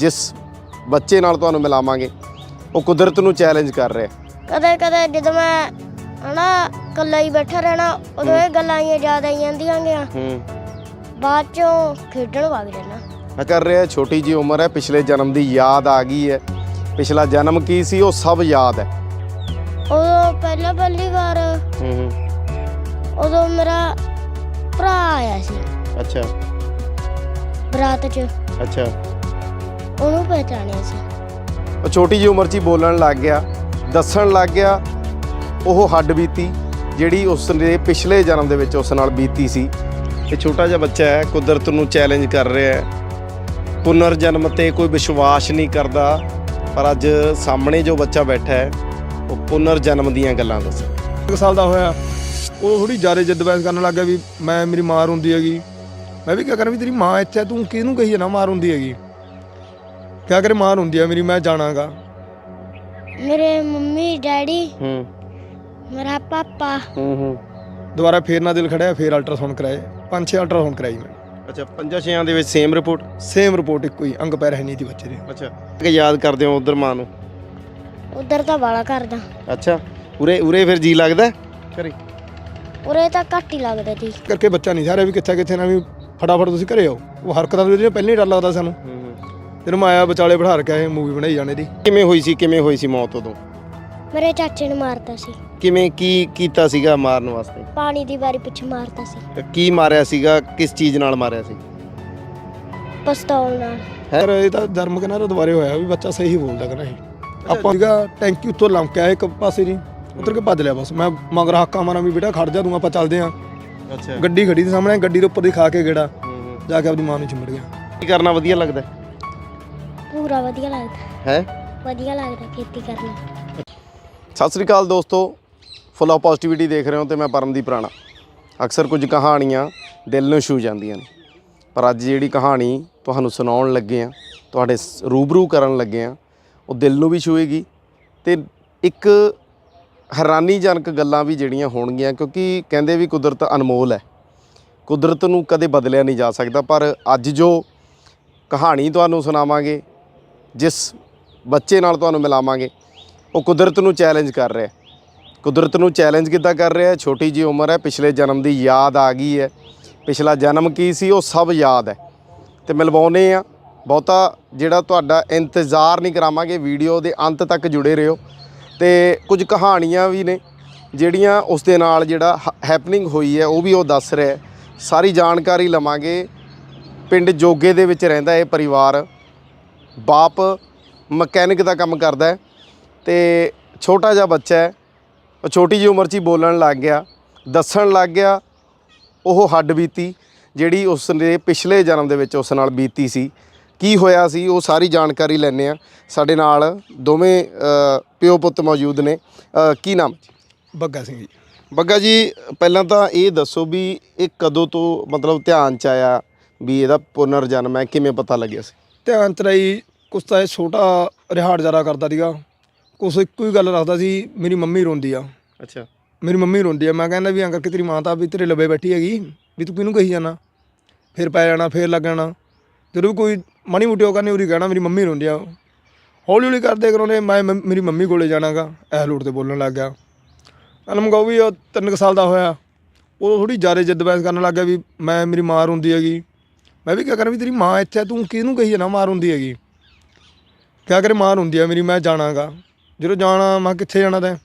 ਜਿਸ ਬੱਚੇ ਨਾਲ ਤੁਹਾਨੂੰ ਮਿਲਾਵਾਂਗੇ ਉਹ ਕੁਦਰਤ ਨੂੰ ਚੈਲੰਜ ਕਰ ਰਿਹਾ। ਕਦੇ ਕਦੇ ਜਦੋਂ ਮੈਂ ਹਨਾ ਇਕੱਲਾ ਹੀ ਬੈਠਾ ਰਹਿਣਾ ਉਦੋਂ ਇਹ ਗੱਲਾਂ ਹੀ ਯਾਦ ਆਈ ਜਾਂਦੀਆਂ ਗੀਆਂ। ਹੂੰ। ਬਾਅਦ ਚੋਂ ਖੇਡਣ ਵਗ ਜਾਣਾ। ਕਰ ਰਿਹਾ ਛੋਟੀ ਜੀ ਉਮਰ ਹੈ ਪਿਛਲੇ ਜਨਮ ਦੀ ਯਾਦ ਆ ਗਈ ਹੈ। ਪਿਛਲਾ ਜਨਮ ਕੀ ਸੀ ਉਹ ਸਭ ਯਾਦ ਹੈ। ਉਦੋਂ ਪਹਿਲਾਂ ਪਹਿਲੀ ਵਾਰ ਹੂੰ ਹੂੰ। ਉਦੋਂ ਮੇਰਾ ਭਰਾ ਆਇਆ ਸੀ। ਅੱਛਾ। ਬਰਾਤ 'ਚ। ਅੱਛਾ। ਉਹਨੂੰ ਪਹਿਚਾਣਿਆ ਸੀ। ਉਹ ਛੋਟੀ ਜੀ ਉਮਰ 'ਚ ਹੀ ਬੋਲਣ ਲੱਗ ਗਿਆ ਦੱਸਣ ਲੱਗ ਗਿਆ ਉਹ ਹੱਡ ਬੀਤੀ ਜਿਹੜੀ ਉਸ ਦੇ ਪਿਛਲੇ ਜਨਮ ਦੇ ਵਿੱਚ ਉਸ ਨਾਲ ਬੀਤੀ ਸੀ। ਇਹ ਛੋਟਾ ਜਿਹਾ ਬੱਚਾ ਹੈ ਕੁਦਰਤ ਨੂੰ ਚੈਲੰਜ ਕਰ ਰਿਹਾ ਹੈ। ਪੁਨਰ ਜਨਮ ਤੇ ਕੋਈ ਵਿਸ਼ਵਾਸ ਨਹੀਂ ਕਰਦਾ ਪਰ ਅੱਜ ਸਾਹਮਣੇ ਜੋ ਬੱਚਾ ਬੈਠਾ ਹੈ ਉਹ ਪੁਨਰ ਜਨਮ ਦੀਆਂ ਗੱਲਾਂ ਦੱਸ ਇੱਕ ਸਾਲ ਦਾ ਹੋਇਆ ਉਹ ਥੋੜੀ ਜ਼ਿਆਦਾ ਜਿੱਦ ਬਹਿਸ ਕਰਨ ਲੱਗ ਗਿਆ ਵੀ ਮੈਂ ਮੇਰੀ ਮਾਂ ਹੁੰਦੀ ਹੈਗੀ। ਮੈਂ ਵੀ ਕਿਹਾ ਕਰਾਂ ਵੀ ਤੇਰੀ ਮਾਂ ਇੱਥੇ ਤੂੰ ਕਿਹਨੂੰ ਕਹੀ ਜਾਣਾ ਮਾਂ ਹੁੰਦੀ ਹੈਗੀ? ਕਿਆ ਕਰੇ ਮਾਂ ਹੁੰਦੀ ਆ ਮੇਰੀ ਮੈਂ ਜਾਣਾਗਾ। ਮੇਰੇ ਮੰਮੀ ਡੈਡੀ ਹੂੰ। ਮੇਰਾ ਪਾਪਾ। ਹੂੰ ਹੂੰ। ਦੁਬਾਰਾ ਫੇਰ ਨਾ ਦਿਲ ਖੜਿਆ ਫੇਰ ਅਲਟਰਾਸਾਊਂਡ ਕਰਾਏ। ਪੰਜ ਛੇ ਅਲਟਰਾਸਾਊਂਡ ਕਰਾਈ ਮੈਂ। ਅੱਛਾ ਪੰਜਾਂ ਛੇਆਂ ਦੇ ਵਿੱਚ ਸੇਮ ਰਿਪੋਰਟ ਸੇਮ ਰਿਪੋਰਟ ਇੱਕੋ ਹੀ ਅੰਗ ਪੈਰ ਹੈ ਨਹੀਂ ਸੀ ਬੱਚੇ ਦੇ। ਅੱਛਾ ਕਿ ਯਾਦ ਕਰਦੇ ਹੋ ਉਧਰ ਮਾਂ ਨੂੰ? ਉਧਰ ਤਾਂ ਬਾਲਾ ਕਰਦਾ ਅੱਛਾ ਉਰੇ ਉਰੇ ਫਿਰ ਜੀ ਲੱਗਦਾ? ਘਰੇ। ਉਰੇ ਤਾਂ ਘੱਟ ਹੀ ਲੱਗਦਾ ਸੀ ਕਰਕੇ ਬੱਚਾ ਨਹੀਂ ਸਾਰਿਆ ਵੀ ਕਿੱਥੇ ਕਿੱਥੇ ਨਾ ਵੀ ਫਟਾਫਟ ਤੁਸੀਂ ਘਰੇ ਆਓ। ਉਹ ਹਰਕਤਾਂ ਦੇ ਜਿਹੜੀਆਂ ਪਹਿਲਾਂ ਹੀ ਡਰ ਲੱਗਦਾ ਸਾਨੂੰ। ਹੂੰ। ਹੂੰ ਜਦੋਂ ਮੈਂ ਆਇਆ ਵਿਚਾਲੇ ਬਿਠਾ ਰੱਖਿਆ ਇਹ ਮੂਵੀ ਬਣਾਈ ਜਾਣੇ ਦੀ ਕਿਵੇਂ ਹੋਈ ਸੀ ਕਿਵੇਂ ਹੋਈ ਸੀ ਮੌਤ ਉਦੋਂ? ਮੇਰੇ ਚਾਚੇ ਨੇ ਮਾਰਤਾ ਸੀ। ਕਿਵੇਂ ਕੀ ਕੀਤਾ ਸੀਗਾ ਮਾਰਨ ਵਾਸਤੇ? ਪਾਣੀ ਦੀ ਵਾਰੀ ਪਿੱਛੇ ਮਾਰਤਾ ਸੀ। ਕੀ ਮਾਰਿਆ ਸੀਗਾ ਕਿਸ ਚੀਜ਼ ਨਾਲ ਮਾਰਿਆ ਸੀ? ਪਿਸਤੌਲ ਨਾਲ। ਪਰ ਇਹ ਤਾਂ ਧਰਮ ਕਿਨਾਰਾ ਦੁਬਾਰੇ ਹੋਇਆ ਵੀ ਬੱਚਾ ਸਹੀ ਬੋਲਦਾ ਕਿ ਨਹੀਂ? ਆਪਾਂ ਸੀਗਾ ਟੈਂਕੀ ਉੱਤੋਂ ਲੰਕਿਆ ਇੱਕ ਪਾਸੇ ਨਹੀਂ ਉਤਰ ਕੇ ਭੱਜ ਲਿਆ ਬਸ। ਮੈਂ ਮਗਰ ਹਾਕਾ ਮਾਰਾਂ ਵੀ ਬੇਟਾ ਖੜ ਜਾ ਤੂੰ ਆਪਾਂ ਚੱਲਦੇ ਆਂ ਅੱਛਾ। ਗੱਡੀ ਖੜੀ ਦੇ ਸਾਹਮਣੇ ਗੱਡੀ ਦੇ ਉੱਪਰ ਦੀ ਖਾ ਕੇ ਗੇੜਾ। ਜਾ ਕੇ ਆਪਣੀ ਮਾਂ ਨੂੰ ਚਿੰਬੜ ਗਿਆ। ਕੀ ਕਰਨਾ ਵਧੀਆ ਲੱਗਦਾ? ਪੂਰਾ ਵਧੀਆ ਲੱਗਦਾ। ਹੈ? ਵਧੀਆ ਲੱਗਦਾ ਖੇਤੀ ਕਰਨਾ। ਸਤਿ ਸ੍ਰੀ ਅਕਾਲ ਦੋਸਤੋ। ਫੁੱਲ ਆਫ ਪੋਜ਼ਿਟਿਵਿਟੀ ਦੇਖ ਰਹੇ ਹੋ ਤੇ ਮੈਂ ਪਰਮਦੀਪ ਰਾਣਾ। ਅਕਸਰ ਕੁਝ ਕਹਾਣੀਆਂ ਦਿਲ ਨੂੰ ਛੂ ਜਾਂਦੀਆਂ ਨੇ। ਪਰ ਅੱਜ ਜਿਹੜੀ ਕਹਾਣੀ ਤੁਹਾਨੂੰ ਸੁਣਾਉਣ ਲੱਗੇ ਆ ਤੁਹਾਡੇ ਸ- ਰੂਬਰੂ ਕਰਨ ਲੱਗੇ ਆ ਉਹ ਦਿਲ ਨੂੰ ਵੀ ਛੂਏਗੀ ਤੇ ਇੱਕ ਹੈਰਾਨੀਜਨਕ ਗੱਲਾਂ ਵੀ ਜਿਹੜੀਆਂ ਹੋਣਗੀਆਂ ਕਿਉਂਕਿ ਕਹਿੰਦੇ ਵੀ ਕੁਦਰਤ ਅਨਮੋਲ ਹੈ। ਕੁਦਰਤ ਨੂੰ ਕਦੇ ਬਦਲਿਆ ਨਹੀਂ ਜਾ ਸਕਦਾ ਪਰ ਅੱਜ ਜੋ ਕਹਾਣੀ ਤੁਹਾਨੂੰ ਸੁਣਾਵਾਂਗੇ ਜਿਸ ਬੱਚੇ ਨਾਲ ਤੁਹਾਨੂੰ ਮਿਲਾਵਾਂਗੇ, ਉਹ ਕੁਦਰਤ ਨੂੰ ਚੈਲੰਜ ਕਰ ਰਿਹਾ ਕੁਦਰਤ ਨੂੰ ਚੈਲੰਜ ਕਿੱਦਾਂ ਕਰ ਰਿਹਾ ਛੋਟੀ ਜੀ ਉਮਰ ਹੈ, ਪਿਛਲੇ ਜਨਮ ਦੀ ਯਾਦ ਆ ਗਈ ਹੈ। ਪਿਛਲਾ ਜਨਮ ਕੀ ਸੀ? ਉਹ ਸਭ ਯਾਦ ਹੈ। ਤੇ ਮਿਲਵਾਉਨੇ ਆ ਬਹੁਤਾ ਜਿਹੜਾ ਤੁਹਾਡਾ ਇੰਤਜ਼ਾਰ ਨਹੀਂ ਕਰਾਵਾਂਗੇ, ਵੀਡੀਓ ਦੇ ਅੰਤ ਤੱਕ ਜੁੜੇ ਰਹੋ। ਤੇ ਕੁਝ ਕਹਾਣੀਆਂ ਵੀ ਨੇ, ਜਿਹੜੀਆਂ ਉਸ ਦੇ ਨਾਲ ਜਿਹੜਾ ਹੈਪਨਿੰਗ ਹੋਈ ਹੈ, ਉਹ ਵੀ ਉਹ ਦੱਸ ਰਿਹਾ ਸਾਰੀ ਜਾਣਕਾਰੀ ਲਵਾਂਗੇ। ਪਿੰਡ ਜੋਗੇ ਦੇ ਵਿੱਚ ਰਹਿੰਦਾ ਇਹ ਪਰਿਵਾਰ। ਬਾਪ ਮਕੈਨਿਕ ਦਾ ਕੰਮ ਕਰਦਾ ਹੈ ਤੇ ਛੋਟਾ ਜਿਹਾ ਬੱਚਾ ਹੈ ਉਹ ਛੋਟੀ ਜਿਹੀ ਉਮਰ 'ਚ ਹੀ ਬੋਲਣ ਲੱਗ ਗਿਆ ਦੱਸਣ ਲੱਗ ਗਿਆ ਉਹ ਹੱਡ ਬੀਤੀ ਜਿਹੜੀ ਉਸ ਦੇ ਪਿਛਲੇ ਜਨਮ ਦੇ ਵਿੱਚ ਉਸ ਨਾਲ ਬੀਤੀ ਸੀ। ਕੀ ਹੋਇਆ ਸੀ ਉਹ ਸਾਰੀ ਜਾਣਕਾਰੀ ਲੈਣੇ ਆ ਸਾਡੇ ਨਾਲ ਦੋਵੇਂ ਪਿਓ ਪੁੱਤ ਮੌਜੂਦ ਨੇ। ਕੀ ਨਾਮ? ਬੱਗਾ ਸਿੰਘ ਜੀ। ਬੱਗਾ ਜੀ ਪਹਿਲਾਂ ਤਾਂ ਇਹ ਦੱਸੋ ਵੀ ਇਹ ਕਦੋਂ ਤੋਂ ਮਤਲਬ ਧਿਆਨ ਚ ਆਇਆ ਵੀ ਇਹਦਾ ਪੁਨਰ ਜਨਮ ਹੈ ਕਿਵੇਂ ਪਤਾ ਲੱਗਿਆ ਸੀ? ਧਿਆਨ ਰਹੀ ਕੁਛ ਤਾਂ ਇਹ ਛੋਟਾ ਰਿਹਾੜ ਜਰਾ ਕਰਦਾ ਸੀਗਾ। ਕੁਛ ਇੱਕੋ ਹੀ ਗੱਲ ਰੱਖਦਾ ਸੀ ਮੇਰੀ ਮੰਮੀ ਰੋਂਦੀ ਆ। ਅੱਛਾ। ਮੇਰੀ ਮੰਮੀ ਰੋਂਦੀ ਆ ਮੈਂ ਕਹਿੰਦਾ ਵੀ ਅੰਕਲ ਕਿ ਤੇਰੀ ਮਾਂ ਤਾਂ ਵੀ ਤੇਰੇ ਲਵੇ ਬੈਠੀ ਹੈਗੀ ਵੀ ਤੂੰ ਕਿਹਨੂੰ ਕਹੀ ਜਾਣਾ? ਫਿਰ ਪੈ ਜਾਣਾ ਫਿਰ ਲੱਗ ਜਾਣਾ। ਜਦੋਂ ਵੀ ਕੋਈ ਮਾੜੀ ਮੋਟੀ ਉਹ ਕਰਨੀ ਉਰੀ ਕਹਿਣਾ ਮੇਰੀ ਮੰਮੀ ਰੋਂਦੀ ਆ। ਹੌਲੀ ਹੌਲੀ ਕਰਦੇ ਕਰਾਉਂਦੇ ਮੈਂ ਮੰਮ- ਮੇਰੀ ਮੰਮੀ ਕੋਲੇ ਜਾਣਾਗਾ ਐ ਲੋਟ ਤੇ ਬੋਲਣ ਲੱਗ ਗਿਆ। ਅਲਮ ਗਾਉ ਵੀ ਉਹ ਤਿੰਨ ਕੁ ਸਾਲ ਦਾ ਹੋਇਆ। ਉਦੋਂ ਥੋੜੀ ਜ਼ਿਆਦਾ ਜਿੱਦ ਬਹਿਸ ਕਰਨ ਲੱਗ ਗਿਆ ਵੀ ਮੈਂ ਮੇਰੀ ਮਾਂ ਹੁੰਦੀ ਹੈਗੀ। ਮੈਂ ਵੀ ਕਿਹਾ ਕਰਾਂ ਵੀ ਤੇਰੀ ਮਾਂ ਇੱਥੇ ਆ, ਤੂੰ ਕਿਹਨੂੰ ਕਹੀ ਜਾਣਾ ਮਾਰ ਹੁੰਦੀ ਹੈਗੀ? ਕਿਆ ਕਰੇ ਮਾਰ ਹੁੰਦੀ ਆ ਮੇਰੀ ਮੈਂ ਜਾਣਾਗਾ। ਜਦੋਂ ਜਾਣਾ ਮੈਂ ਕਿੱਥੇ ਜਾਣਾ ਤੈਂ?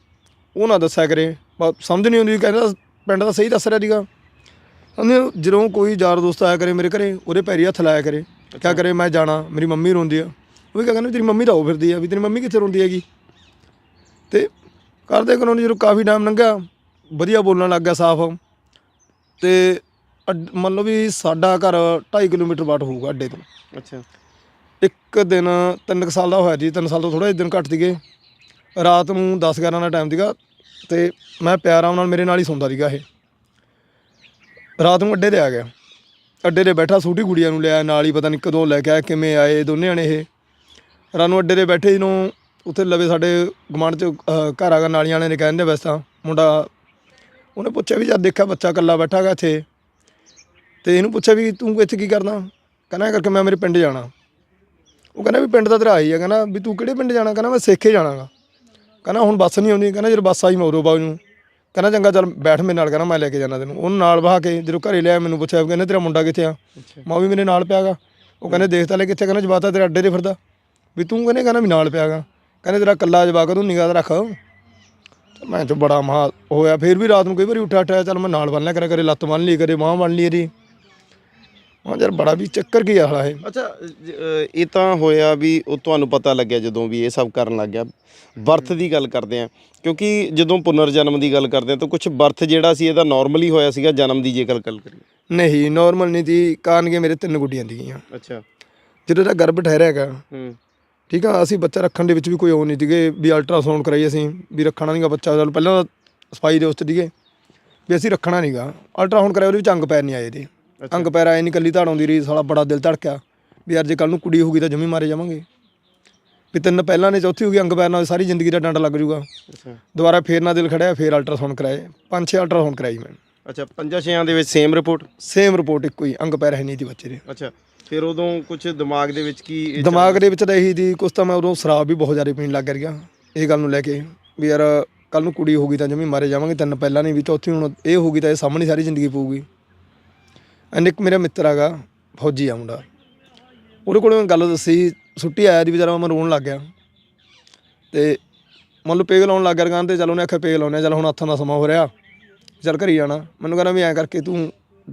ਉਹ ਨਾ ਦੱਸਿਆ ਕਰੇ। ਬਸ ਸਮਝ ਨਹੀਂ ਆਉਂਦੀ ਕਹਿੰਦਾ ਪਿੰਡ ਦਾ ਸਹੀ ਦੱਸ ਰਿਹਾ ਸੀਗਾ। ਕਹਿੰਦੇ ਜਦੋਂ ਕੋਈ ਯਾਰ ਦੋਸਤ ਆਇਆ ਕਰੇ ਮੇਰੇ ਘਰੇ ਉਹਦੇ ਪੈਰੀ ਹੱਥ ਲਾਇਆ ਕਰੇ। ਕਿਆ ਕਰੇ ਮੈਂ ਜਾਣਾ ਮੇਰੀ ਮੰਮੀ ਰੋਂਦੀ ਆ। ਉਹ ਵੀ ਕਿਆ ਕਹਿੰਦਾ ਵੀ ਤੇਰੀ ਮੰਮੀ ਤਾਂ ਉਹ ਫਿਰਦੀ ਆ ਵੀ ਤੇਰੀ ਮੰਮੀ ਕਿੱਥੇ ਰੋਂਦੀ ਹੈਗੀ? ਤੇ ਕਰਦੇ ਕਰਾਉਂਦੇ ਜਦੋਂ ਕਾਫੀ ਟਾਈਮ ਲੰਘਿਆ ਵਧੀਆ ਬੋਲਣ ਲੱਗ ਗਿਆ ਸਾਫ਼। ਤੇ ਅੱਡ- ਮੰਨ ਲਓ ਵੀ ਸਾਡਾ ਘਰ 2.5 ਕਿਲੋਮੀਟਰ ਬਾਟ ਹੋਊਗਾ ਅੱਡੇ ਤੋਂ। ਅੱਛਾ। ਇੱਕ ਦਿਨ ਤਿੰਨ ਕੁ ਸਾਲ ਦਾ ਹੋਇਆ ਜੀ ਤਿੰਨ ਸਾਲ ਤੋਂ ਥੋੜਾ ਜਿਹਾ ਦਿਨ ਘੱਟ ਸੀਗੇ। ਰਾਤ ਨੂੰ 10 11 ਦਾ ਟਾਈਮ ਸੀਗਾ ਤੇ ਮੈਂ ਪਿਆਰਾਂ ਨਾਲ ਮੇਰੇ ਨਾਲ ਹੀ ਸੌਂਦਾ ਸੀਗਾ ਇਹ। ਰਾਤ ਨੂੰ ਅੱਡੇ ਤੇ ਆ ਗਿਆ। ਅੱਡੇ ਤੇ ਬੈਠਾ ਛੋਟੀ ਕੁੜੀਆਂ ਨੂੰ ਲਿਆ ਨਾਲ ਹੀ ਪਤਾ ਨਹੀਂ ਕਦੋਂ ਲੈ ਕੇ ਆਇਆ ਕਿਵੇਂ ਆਏ ਦੋਨੇ ਜਣੇ ਇਹ। ਰਾਤ ਨੂੰ ਅੱਡੇ ਤੇ ਬੈਠੇ ਜਿਹਨੂੰ ਉੱਥੇ ਲਵੇ ਸਾਡੇ ਗੁਆਂਢ ਚ ਅਹ, ਘਰ ਆਗਾ ਨਾਲੀਆਂ ਵਾਲੇ ਨੇ ਕਹਿੰਦੇ ਵੈਸੇ ਮੁੰਡਾ ਉਹਨੇ ਪੁੱਛਿਆ ਵੀ ਜਦ ਦੇਖਿਆ ਬੱਚਾ ਇਕੱਲਾ ਬੈਠਾ ਹੈਗਾ ਇੱਥੇ? ਤੇ ਇਹਨੂੰ ਪੁੱਛਿਆ ਵੀ ਤੂੰ ਇੱਥੇ ਕੀ ਕਰਦਾ ਕਹਿੰਦਾ ਕਰਕੇ ਮੈਂ ਮੇਰੇ ਪਿੰਡ ਜਾਣਾ। ਉਹ ਕਹਿੰਦਾ ਵੀ ਪਿੰਡ ਦਾ ਤੇਰਾ ਆਈ ਆ ਕਹਿੰਦਾ ਵੀ ਤੂੰ ਕਿਹੜੇ ਪਿੰਡ ਜਾਣਾ? ਕਹਿੰਦਾ ਮੈਂ ਸੇਖੇ ਜਾਣਾਗਾ। ਕਹਿੰਦਾ ਹੁਣ ਬੱਸ ਨਹੀਂ ਆਉਂਦੀ ਕਹਿੰਦਾ ਜਦੋਂ ਬੱਸ ਆਈ ਮੈਂ ਉਦੋਂ ਬਾਗ ਨੂੰ। ਕਹਿੰਦਾ ਚੰਗਾ ਚੱਲ ਬੈਠ ਮੇਰੇ ਨਾਲ ਕਹਿੰਦਾ ਮੈਂ ਲੈ ਕੇ ਜਾਣਾ ਤੈਨੂੰ। ਉਹਨੂੰ ਨਾਲ ਬਹਾ ਕੇ ਜਦੋਂ ਘਰੇ ਲਿਆ ਮੈਨੂੰ ਪੁੱਛਿਆ ਵੀ ਕਹਿੰਦਾ ਤੇਰਾ ਮੁੰਡਾ ਕਿੱਥੇ ਆ? ਮੈਂ ਵੀ ਮੇਰੇ ਨਾਲ ਪਿਆਗਾ। ਉਹ ਕਹਿੰਦੇ ਦੇਖ ਤਾਂ ਲੈ ਕਿੱਥੇ ਕਹਿੰਦਾ ਜਵਾਤਾ ਤੇਰੇ ਅੱਡੇ ਤੇ ਫਿਰਦਾ। ਵੀ ਤੂੰ ਕਹਿੰਦੇ ਕਹਿੰਦਾ ਵੀ ਨਾਲ ਪਿਆਗਾ। ਕਹਿੰਦੇ ਤੇਰਾ ਕੱਲਾ ਜਵਾਕ ਤੂੰ ਨਿਗਾਹ ਰੱਖ। ਮੈਂ ਤੇ ਬੜਾ ਮਹਾ ਹੋਇਆ। ਫਿਰ ਵੀ ਰਾਤ ਨੂੰ ਕਈ ਵਾਰੀ ਉੱਠਿਆ ਉੱਠਿਆ ਚੱਲ ਮੈਂ ਨਾਲ ਬੰਨ ਲਿਆ ਕਰੇ ਕਰੇ ਲੱਤ ਬੰਨ ਲਈ ਕਰੇ ਬਾਂਹ ਬੰਨ ਲਈ ਇਹਦੀ। ਹਾਂ ਯਾਰ ਬੜਾ ਵੀ ਚੱਕਰ ਕੀ ਆ ਹਲਾ ਇਹ। ਅੱਛਾ ਜ- ਅ, ਇਹ ਤਾਂ ਹੋਇਆ ਵੀ ਉਹ ਤੁਹਾਨੂੰ ਪਤਾ ਲੱਗਿਆ ਜਦੋਂ ਵੀ ਇਹ ਸਭ ਕਰਨ ਲੱਗ ਗਿਆ। ਬਰਥ ਦੀ ਗੱਲ ਕਰਦੇ ਆ ਕਿਉਂਕਿ ਜਦੋਂ ਪੁਨਰ ਜਨਮ ਦੀ ਗੱਲ ਕਰਦੇ ਆ ਤਾਂ ਕੁਝ ਬਰਥ ਜਿਹੜਾ ਸੀ ਇਹਦਾ ਨਾਰਮਲੀ ਹੋਇਆ ਸੀਗਾ ਜਨਮ ਦੀ ਜੇ ਗੱਲ ਕਰੀਏ। ਨਹੀਂ ਨਾਰਮਲ ਨਹੀਂ ਸੀ ਕਾਰਨ ਕਿ ਮੇਰੇ ਤਿੰਨ ਗੁੱਡੀਆਂ ਸੀਗੀਆਂ। ਅੱਛਾ। ਜਦੋਂ ਦਾ ਗਰਭ ਠਹਿਰਿਆ ਹੈਗਾ ਹੂੰ। ਠੀਕ ਆ ਅਸੀਂ ਬੱਚਾ ਰੱਖਣ ਦੇ ਵਿੱਚ ਵੀ ਕੋਈ ਉਹ ਨਹੀਂ ਸੀਗੇ ਵੀ ਅਲਟਰਾਸਾਊਂਡ ਕਰਾਈ ਅਸੀਂ ਵੀ ਰੱਖਣਾ ਨਹੀਂਗਾ ਬੱਚਾ ਚੱਲ ਪਹਿਲਾਂ ਤਾਂ ਸਫ਼ਾਈ ਦੇ ਉਸ 'ਚ ਸੀਗੇ ਵੀ ਅਸੀਂ ਰੱਖਣਾ ਨਹੀਂਗਾ ਅਲਟਰਾਸਾਊਂਡ ਕਰਾਇਆ ਉਹਦੇ ਵਿੱਚ ਅੰਗ ਪੈਰ ਨਹੀਂ ਆਏ ਇਹਦੇ। ਅੰਗ ਪੈਰ ਆਏ ਨਹੀਂ ਕੱਲੀ ਧੜ ਆਉਂਦੀ ਰਹੀ ਸਾਲਾ ਬੜਾ ਦਿਲ ਧੜਕਿਆ ਵੀ ਯਾਰ ਜੇ ਕੱਲ ਨੂੰ ਕੁੜੀ ਹੋਊਗੀ ਤਾਂ ਜਮੀ ਮਾਰੇ ਜਾਵਾਂਗੇ। ਵੀ ਤਿੰਨ ਪਹਿਲਾਂ ਨੇ ਚੌਥੀ ਹੋ ਗਈ ਅੰਗ ਪੈਰ ਨਾਲ ਸਾਰੀ ਜ਼ਿੰਦਗੀ ਦਾ ਡੰਡ ਲੱਗ ਜੂਗਾ ਅੱਛਾ। ਦੁਬਾਰਾ ਫੇਰ ਨਾ ਦਿਲ ਖੜਿਆ ਫੇਰ ਅਲਟਰਾਸਾਊਂਡ ਕਰਾਏ। ਪੰਜ ਛੇ ਅਲਟਰਾਸਾਊਂਡ ਕਰਾਈ ਮੈਂ। ਅੱਛਾ ਪੰਜਾਂ ਛੇਆਂ ਦੇ ਵਿੱਚ ਸੇਮ ਰਿਪੋਰਟ ਸੇਮ ਰਿਪੋਰਟ ਇੱਕੋ ਹੀ ਅੰਗ ਪੈਰ ਹੈ ਨਹੀਂ ਸੀ ਬੱਚੇ ਦੇ। ਅੱਛਾ ਫਿਰ ਉਦੋਂ ਕੁਝ ਦਿਮਾਗ ਦੇ ਵਿੱਚ ਕੀ ਇਹ ਦਿਮਾਗ ਦੇ ਵਿੱਚ ਤਾਂ ਇਹੀ ਦੀ ਕੁਛ ਤਾਂ ਮੈਂ ਉਦੋਂ ਸ਼ਰਾਬ ਵੀ ਬਹੁਤ ਜ਼ਿਆਦਾ ਪੀਣ ਲੱਗ ਗਿਆ ਇਹ ਗੱਲ ਨੂੰ ਲੈ ਕੇ ਵੀ ਯਾਰ ਕੱਲ ਨੂੰ ਕੁੜੀ ਹੋਗੀ ਤਾਂ ਜਮੀ ਮਾਰੇ ਜਾਵਾਂਗੇ ਤਿੰਨ ਪਹਿਲਾਂ ਨਹੀਂ ਵੀ ਚੌਥੀ ਹੁਣ ਇਹ ਹੋਗੀ ਤਾਂ ਇਹ ਸਾਹਮਣੇ ਸਾਰੀ ਜ਼ਿੰਦਗੀ ਪਊਗੀ। ਐਨ ਇੱਕ ਮੇਰਾ ਮਿੱਤਰ ਹੈਗਾ, ਫੌਜੀ ਆ ਮੁੰਡਾ। ਉਹਦੇ ਕੋਲੋਂ ਮੈਂ ਗੱਲ ਦੱਸੀ, ਛੁੱਟੀ ਆਇਆ ਦੀ ਵਿਚਾਰਾ ਮੈਂ ਰੋਣ ਲੱਗ ਗਿਆ। ਤੇ ਮੰਨ ਲਓ ਪੇਗ ਲਾਉਣ ਲੱਗ ਗਿਆ ਦੁਕਾਨ ਤੇ ਚੱਲ ਉਹਨੇ ਆਖਿਆ ਪੇਗ ਲਾਉਣੇ ਚੱਲ ਹੁਣ ਹੱਥਾਂ ਦਾ ਸਮਾਂ ਹੋ ਰਿਹਾ। ਚੱਲ ਘਰੀ ਜਾਣਾ। ਮੈਨੂੰ ਕਹਿੰਦਾ ਵੀ ਐਂ ਕਰਕੇ ਤੂੰ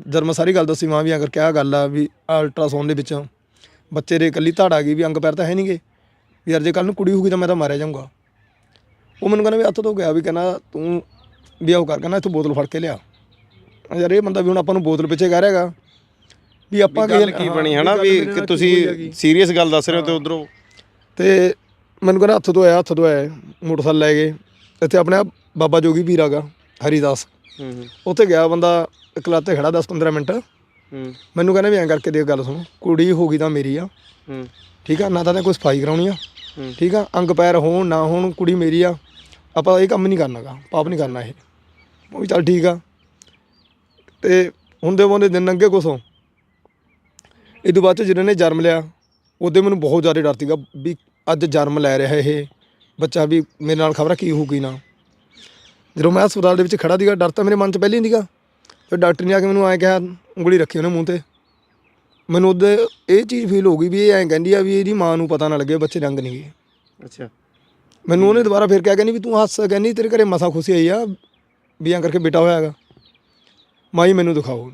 ਜਦ ਮੈਂ ਸਾਰੀ ਗੱਲ ਦੱਸੀ, ਮਾਂ ਵੀ ਐਂ ਕਰਕੇ ਆਹ ਗੱਲ ਆ ਵੀ ਅਲਟਰਾਸਾਊਂਡ ਦੇ ਵਿੱਚ ਬੱਚੇ ਦੇ ਇਕੱਲੀ ਧੜ ਆ ਗਈ, ਵੀ ਅੰਗ ਪੈਰ ਤਾਂ ਹੈ ਨਹੀਂਗੇ ਵੀ ਯਾਰ ਜੇ ਕੱਲ ਨੂੰ ਕੁੜੀ ਹੋਊਗੀ ਤਾਂ ਮੈਂ ਤਾਂ ਮਾਰਿਆ ਜਾਊਂਗਾ। ਉਹ ਮੈਨੂੰ ਕਹਿੰਦਾ ਵੀ ਹੱਥ ਤੋਂ ਗਿਆ ਵੀ ਕਹਿੰਦਾ ਤੂੰ ਵੀ ਆਉ ਕਰ ਕਹਿੰਦਾ ਇੱਥੋਂ ਬੋਤਲ ਫੜ ਕੇ ਲਿਆ। ਯਾਰ ਇਹ ਬੰਦਾ ਵੀ ਹੁਣ ਆਪਾਂ ਨੂੰ ਬੋਤਲ ਪਿੱਛੇ ਕਹਿ ਰਿਹਾਗਾ ਵੀ ਆਪਾਂ ਗੱਲ ਕੀ ਬਣੀ ਹਨਾ? ਵੀ ਕਿ ਤੁਸੀਂ। ਸੀਰੀਅਸ ਗੱਲ ਦੱਸ ਰਹੇ ਹੋ ਤੇ ਉਧਰੋਂ? ਤੇ ਮੈਨੂੰ ਕਹਿੰਦਾ ਹੱਥ ਤੋਂ ਆਇਆ ਹੱਥ ਤੋਂ ਆਇਆ ਮੋਟਰਸਾਈਕਲ ਲੈ ਗਏ ਇੱਥੇ ਆਪਣੇ ਬਾਬਾ ਜੋਗੀ ਪੀਰ ਹੈਗਾ ਹਰੀਦਾਸ। ਹੂੰ ਹੂੰ। ਉੱਥੇ ਗਿਆ ਬੰਦਾ ਇਕਲਾਤੇ ਖੜਾ 10 15 ਮਿੰਟ। ਹੂੰ। ਮੈਨੂੰ ਕਹਿੰਦਾ ਵੀ ਐਂ ਕਰਕੇ ਦੇਖ ਗੱਲ ਸੁਣ ਕੁੜੀ ਹੋ ਗਈ ਤਾਂ ਮੇਰੀ ਆ। ਹੂੰ। ਠੀਕ ਆ ਨਾ ਤਾਂ ਤੈਂ ਕੋਈ ਸਫ਼ਾਈ ਕਰਾਉਣੀ ਆ। ਹੂੰ। ਠੀਕ ਆ ਅੰਗ ਪੈਰ ਹੋਣ ਨਾ ਹੋਣ ਕੁੜੀ ਮੇਰੀ ਆ। ਆਪਾਂ ਇਹ ਕੰਮ ਨਹੀਂ ਕਰਨਾਗਾ ਪਾਪ ਨਹੀਂ ਕਰਨਾ ਇਹ। ਉਹ ਵੀ ਚੱਲ ਠੀਕ ਆ। ਤੇ ਹੁੰਦੇ ਬੰਦੇ ਦਿਨ ਲੰਘੇ ਕੁਸੋਂ ਇਹ ਤੋਂ ਬਾਅਦ ਚ ਜਿਹਨੇ ਨੇ ਜਨਮ ਲਿਆ ਉਹਦੇ ਮੈਨੂੰ ਬਹੁਤ ਜ਼ਿਆਦਾ ਡਰ ਸੀਗਾ ਵੀ ਅੱਜ ਜਨਮ ਲੈ ਰਿਹਾ ਇਹ ਬੱਚਾ ਵੀ ਮੇਰੇ ਨਾਲ ਖਬਰ ਕੀ ਹੋਊਗੀ ਨਾ। ਜਦੋਂ ਮੈਂ ਹਸਪਤਾਲ ਦੇ ਵਿੱਚ ਖੜਾ ਸੀਗਾ ਡਰ ਤਾਂ ਮੇਰੇ ਮਨ 'ਚ ਪਹਿਲਾਂ ਹੀ ਸੀਗਾ। ਤੇ ਡਾਕਟਰ ਨੇ ਆ ਕੇ ਮੈਨੂੰ ਐਂ ਕਿਹਾ ਉਂਗਲੀ ਰੱਖੀ ਉਹਨੇ ਮੂੰਹ ਤੇ। ਮੈਨੂੰ ਉਹਦੇ ਇਹ ਚੀਜ਼ ਫੀਲ ਹੋ ਗਈ ਵੀ ਇਹ ਐਂ ਕਹਿੰਦੀ ਆ ਵੀ ਇਹਦੀ ਮਾਂ ਨੂੰ ਪਤਾ ਨਾ ਲੱਗੇ ਬੱਚੇ ਰੰਗ ਨਹੀਂ ਗਏ ਅੱਛਾ। ਮੈਨੂੰ ਉਹਨੇ ਦੁਬਾਰਾ ਫਿਰ ਕਿਹਾ ਕਹਿੰਦੀ ਵੀ ਤੂੰ ਹੱਸ ਕਹਿੰਦੀ ਤੇਰੇ ਘਰੇ ਮਸਾ ਖੁਸ਼ੀ ਆਈ ਆ ਵੀ ਐਂ ਕਰਕੇ ਬੇਟਾ ਹੋਇਆ ਹੈਗਾ। ਮਾਈ ਮੈਨੂੰ ਦਿਖਾਓ। ਉਹ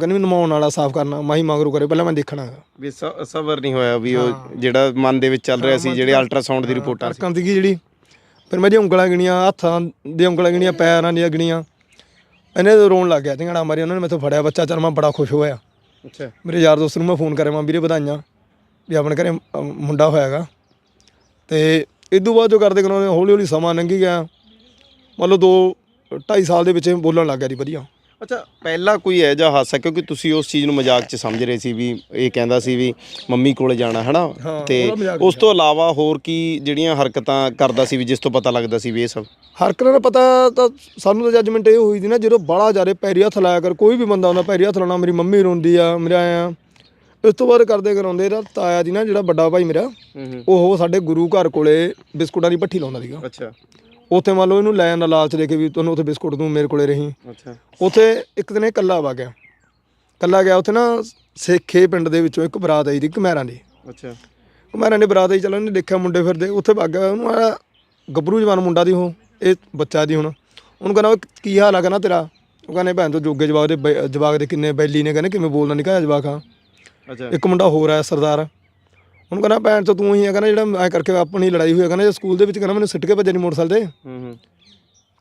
ਕਹਿੰਦੀ ਮੈਨੂੰ ਨਮਾਉਣ ਵਾਲਾ ਸਾਫ਼ ਕਰਨਾ। ਮਾਈ ਮਗਰੋਂ ਕਰੇ ਪਹਿਲਾਂ ਮੈਂ ਦੇਖਣਾ। ਹੈਗਾ ਵੀ ਸ- ਸਬਰ ਨਹੀਂ ਹੋਇਆ ਵੀ ਉਹ ਜਿਹੜਾ ਮਨ ਦੇ ਵਿੱਚ ਚੱਲ ਰਿਹਾ ਸੀ ਜਿਹੜੇ ਅਲਟਰਾਸਾਊਂਡ ਦੀ ਰਿਪੋਰਟਾਂ ਸੀ। ਜਿਹੜੀ। ਫਿਰ ਮੈਂ ਉਂਗਲਾਂ ਗਿਣੀਆਂ ਹੱਥਾਂ ਦੀਆਂ ਉਂਗਲਾਂ ਗਿਣੀਆਂ ਪੈਰਾਂ ਦੀਆਂ ਗਿਣੀਆਂ। ਇਹਨੇ ਤਾਂ ਰੋਣ ਲੱਗ ਗਿਆ ਢਿੰਗੜਾ ਮਾਰੀ ਉਹਨਾਂ ਨੇ ਮੈਥੋਂ ਫੜਿਆ ਬੱਚਾ ਚੱਲ ਮੈਂ ਬੜਾ ਖੁਸ਼ ਹੋਇਆ। ਅੱਛਾ। ਮੇਰੇ ਯਾਰ ਦੋਸਤ ਨੂੰ ਮੈਂ ਫੋਨ ਕਰਿਆ ਮੈਂ ਵੀਰੇ ਵਧਾਈਆਂ। ਵੀ ਆਪਣੇ ਘਰੇ ਅ, ਮੁੰਡਾ ਹੋਇਆਗਾ। ਤੇ ਇਦੋਂ ਬਾਅਦ ਜੋ ਕਰਦੇ ਕਰਾਉਂਦੇ ਹੌਲੀ ਹੌਲੀ ਸਮਾਂ ਲੰਘੀ ਗਿਆ। ਮੰਨ ਲਓ ਦੋ 2.5 ਸਾਲ ਦੇ ਵਿੱਚ ਇਹ ਬੋਲਣ ਲੱਗ ਗਿਆ ਜੀ ਵਧੀਆ। ਅੱਛਾ ਪਹਿਲਾ ਕੋਈ ਹੈ ਜਾਂ ਹਾਸਾ ਕਿਉਂਕਿ ਤੁਸੀਂ ਉਸ ਚੀਜ਼ ਨੂੰ ਮਜ਼ਾਕ 'ਚ ਸਮਝ ਰਹੇ ਸੀ ਵੀ ਇਹ ਕਹਿੰਦਾ ਸੀ ਵੀ ਮੰਮੀ ਕੋਲੇ ਜਾਣਾ ਹਨਾ? ਤੇ ਉਸ ਤੋਂ ਇਲਾਵਾ ਹੋਰ ਕੀ ਜਿਹੜੀਆਂ ਹਰਕਤਾਂ ਕਰਦਾ ਸੀ ਵੀ ਜਿਸ ਤੋਂ ਪਤਾ ਲੱਗਦਾ ਸੀ ਵੀ ਇਹ ਸਭ? ਹਰਕਤਾਂ ਦਾ ਪਤਾ ਤਾਂ ਸਾਨੂੰ ਤਾਂ ਜੱਜਮੈਂਟ ਇਹ ਹੋਈ ਸੀ ਨਾ ਜਦੋਂ ਬੜਾ ਜ਼ਿਆਦਾ ਪੈਰੀ ਹੱਥ ਲਾਇਆ ਕਰ ਕੋਈ ਵੀ ਬੰਦਾ ਹੁੰਦਾ ਪੈਰੀ ਹੱਥ ਲਾਉਣਾ ਮੇਰੀ ਮੰਮੀ ਰੋਂਦੀ ਆ ਮੇਰੇ ਆਇਆ ਇਸ ਤੋਂ ਬਾਅਦ ਕਰਦੇ ਕਰਾਉਂਦੇ ਇਹਦਾ ਤਾਇਆ ਜੀ ਨਾ ਜਿਹੜਾ ਵੱਡਾ ਭਾਈ ਮੇਰਾ ਉਹ ਸਾਡੇ ਗੁਰੂ ਘਰ ਕੋਲੇ ਬਿਸਕੁਟਾਂ ਦੀ ਭੱਠੀ ਲਾਉਂਦਾ ਸੀਗਾ। ਅੱਛਾ। ਉੱਥੇ ਮੰਨ ਲਓ ਇਹਨੂੰ ਲੈ ਜਾਂਦਾ ਲਾਲਚ ਦੇ ਕੇ ਵੀ ਤੁਹਾਨੂੰ ਉੱਥੇ ਬਿਸਕੁਟ ਦੂੰ ਮੇਰੇ ਕੋਲੇ ਰਹੀ। ਅੱਛਾ। ਉੱਥੇ ਇੱਕ ਦਿਨ ਇਹ ਇਕੱਲਾ ਵਾ ਗਿਆ। ਇਕੱਲਾ ਗਿਆ ਉੱਥੇ ਨਾ ਸੇਖੇ ਪਿੰਡ ਦੇ ਵਿੱਚੋਂ ਇੱਕ ਬਰਾਤ ਆਈ ਦੀ ਘਮੈਰਾਂ ਦੀ। ਅੱਛਾ। ਘਮੈਰਾਂ ਦੀ ਬਰਾਤ ਆਈ ਚਲੋ ਉਹਨੇ ਦੇਖਿਆ ਮੁੰਡੇ ਫਿਰਦੇ ਉੱਥੇ ਵਗ ਗਿਆ ਉਹਨੂੰ ਆ ਗੱਭਰੂ ਜਵਾਨ ਮੁੰਡਾ ਦੀ ਉਹ ਇਹ ਬੱਚਾ ਦੀ ਹੁਣ। ਉਹਨੂੰ ਕਹਿੰਦਾ ਕੀ ਹਾਲ ਆ ਕਹਿੰਦਾ ਤੇਰਾ? ਉਹ ਕਹਿੰਦੇ ਭੈਣ ਤੋਂ ਜੋਗੇ ਜਵਾਕ ਦੇ ਜਵਾਕ ਦੇ ਕਿੰਨੇ ਬੈਲੀ ਨੇ ਕਹਿੰਦੇ ਕਿਵੇਂ ਬੋਲਦਾ ਨਿਕਾ ਜਵਾਕ ਆ। ਅੱਛਾ। ਇੱਕ ਮੁੰਡਾ ਹੋਰ ਆ ਸਰਦਾਰ। ਉਹਨੂੰ ਕਹਿੰਦਾ ਭੈਣ ਤੋਂ ਤੂੰ ਹੀ ਆ ਕਹਿੰਦਾ ਜਿਹੜਾ ਐ ਕਰਕੇ ਆਪਣੀ ਲੜਾਈ ਹੋਈ ਆ ਕਹਿੰਦਾ ਜੇ ਸਕੂਲ ਦੇ ਵਿੱਚ ਕਹਿੰਦਾ ਮੈਨੂੰ ਸਿੱਟ ਕੇ ਭੱਜੇ ਨਹੀਂ ਮੋਟਰਸਾਈਕਲ ਤੇ। ਹੂੰ ਹੂੰ।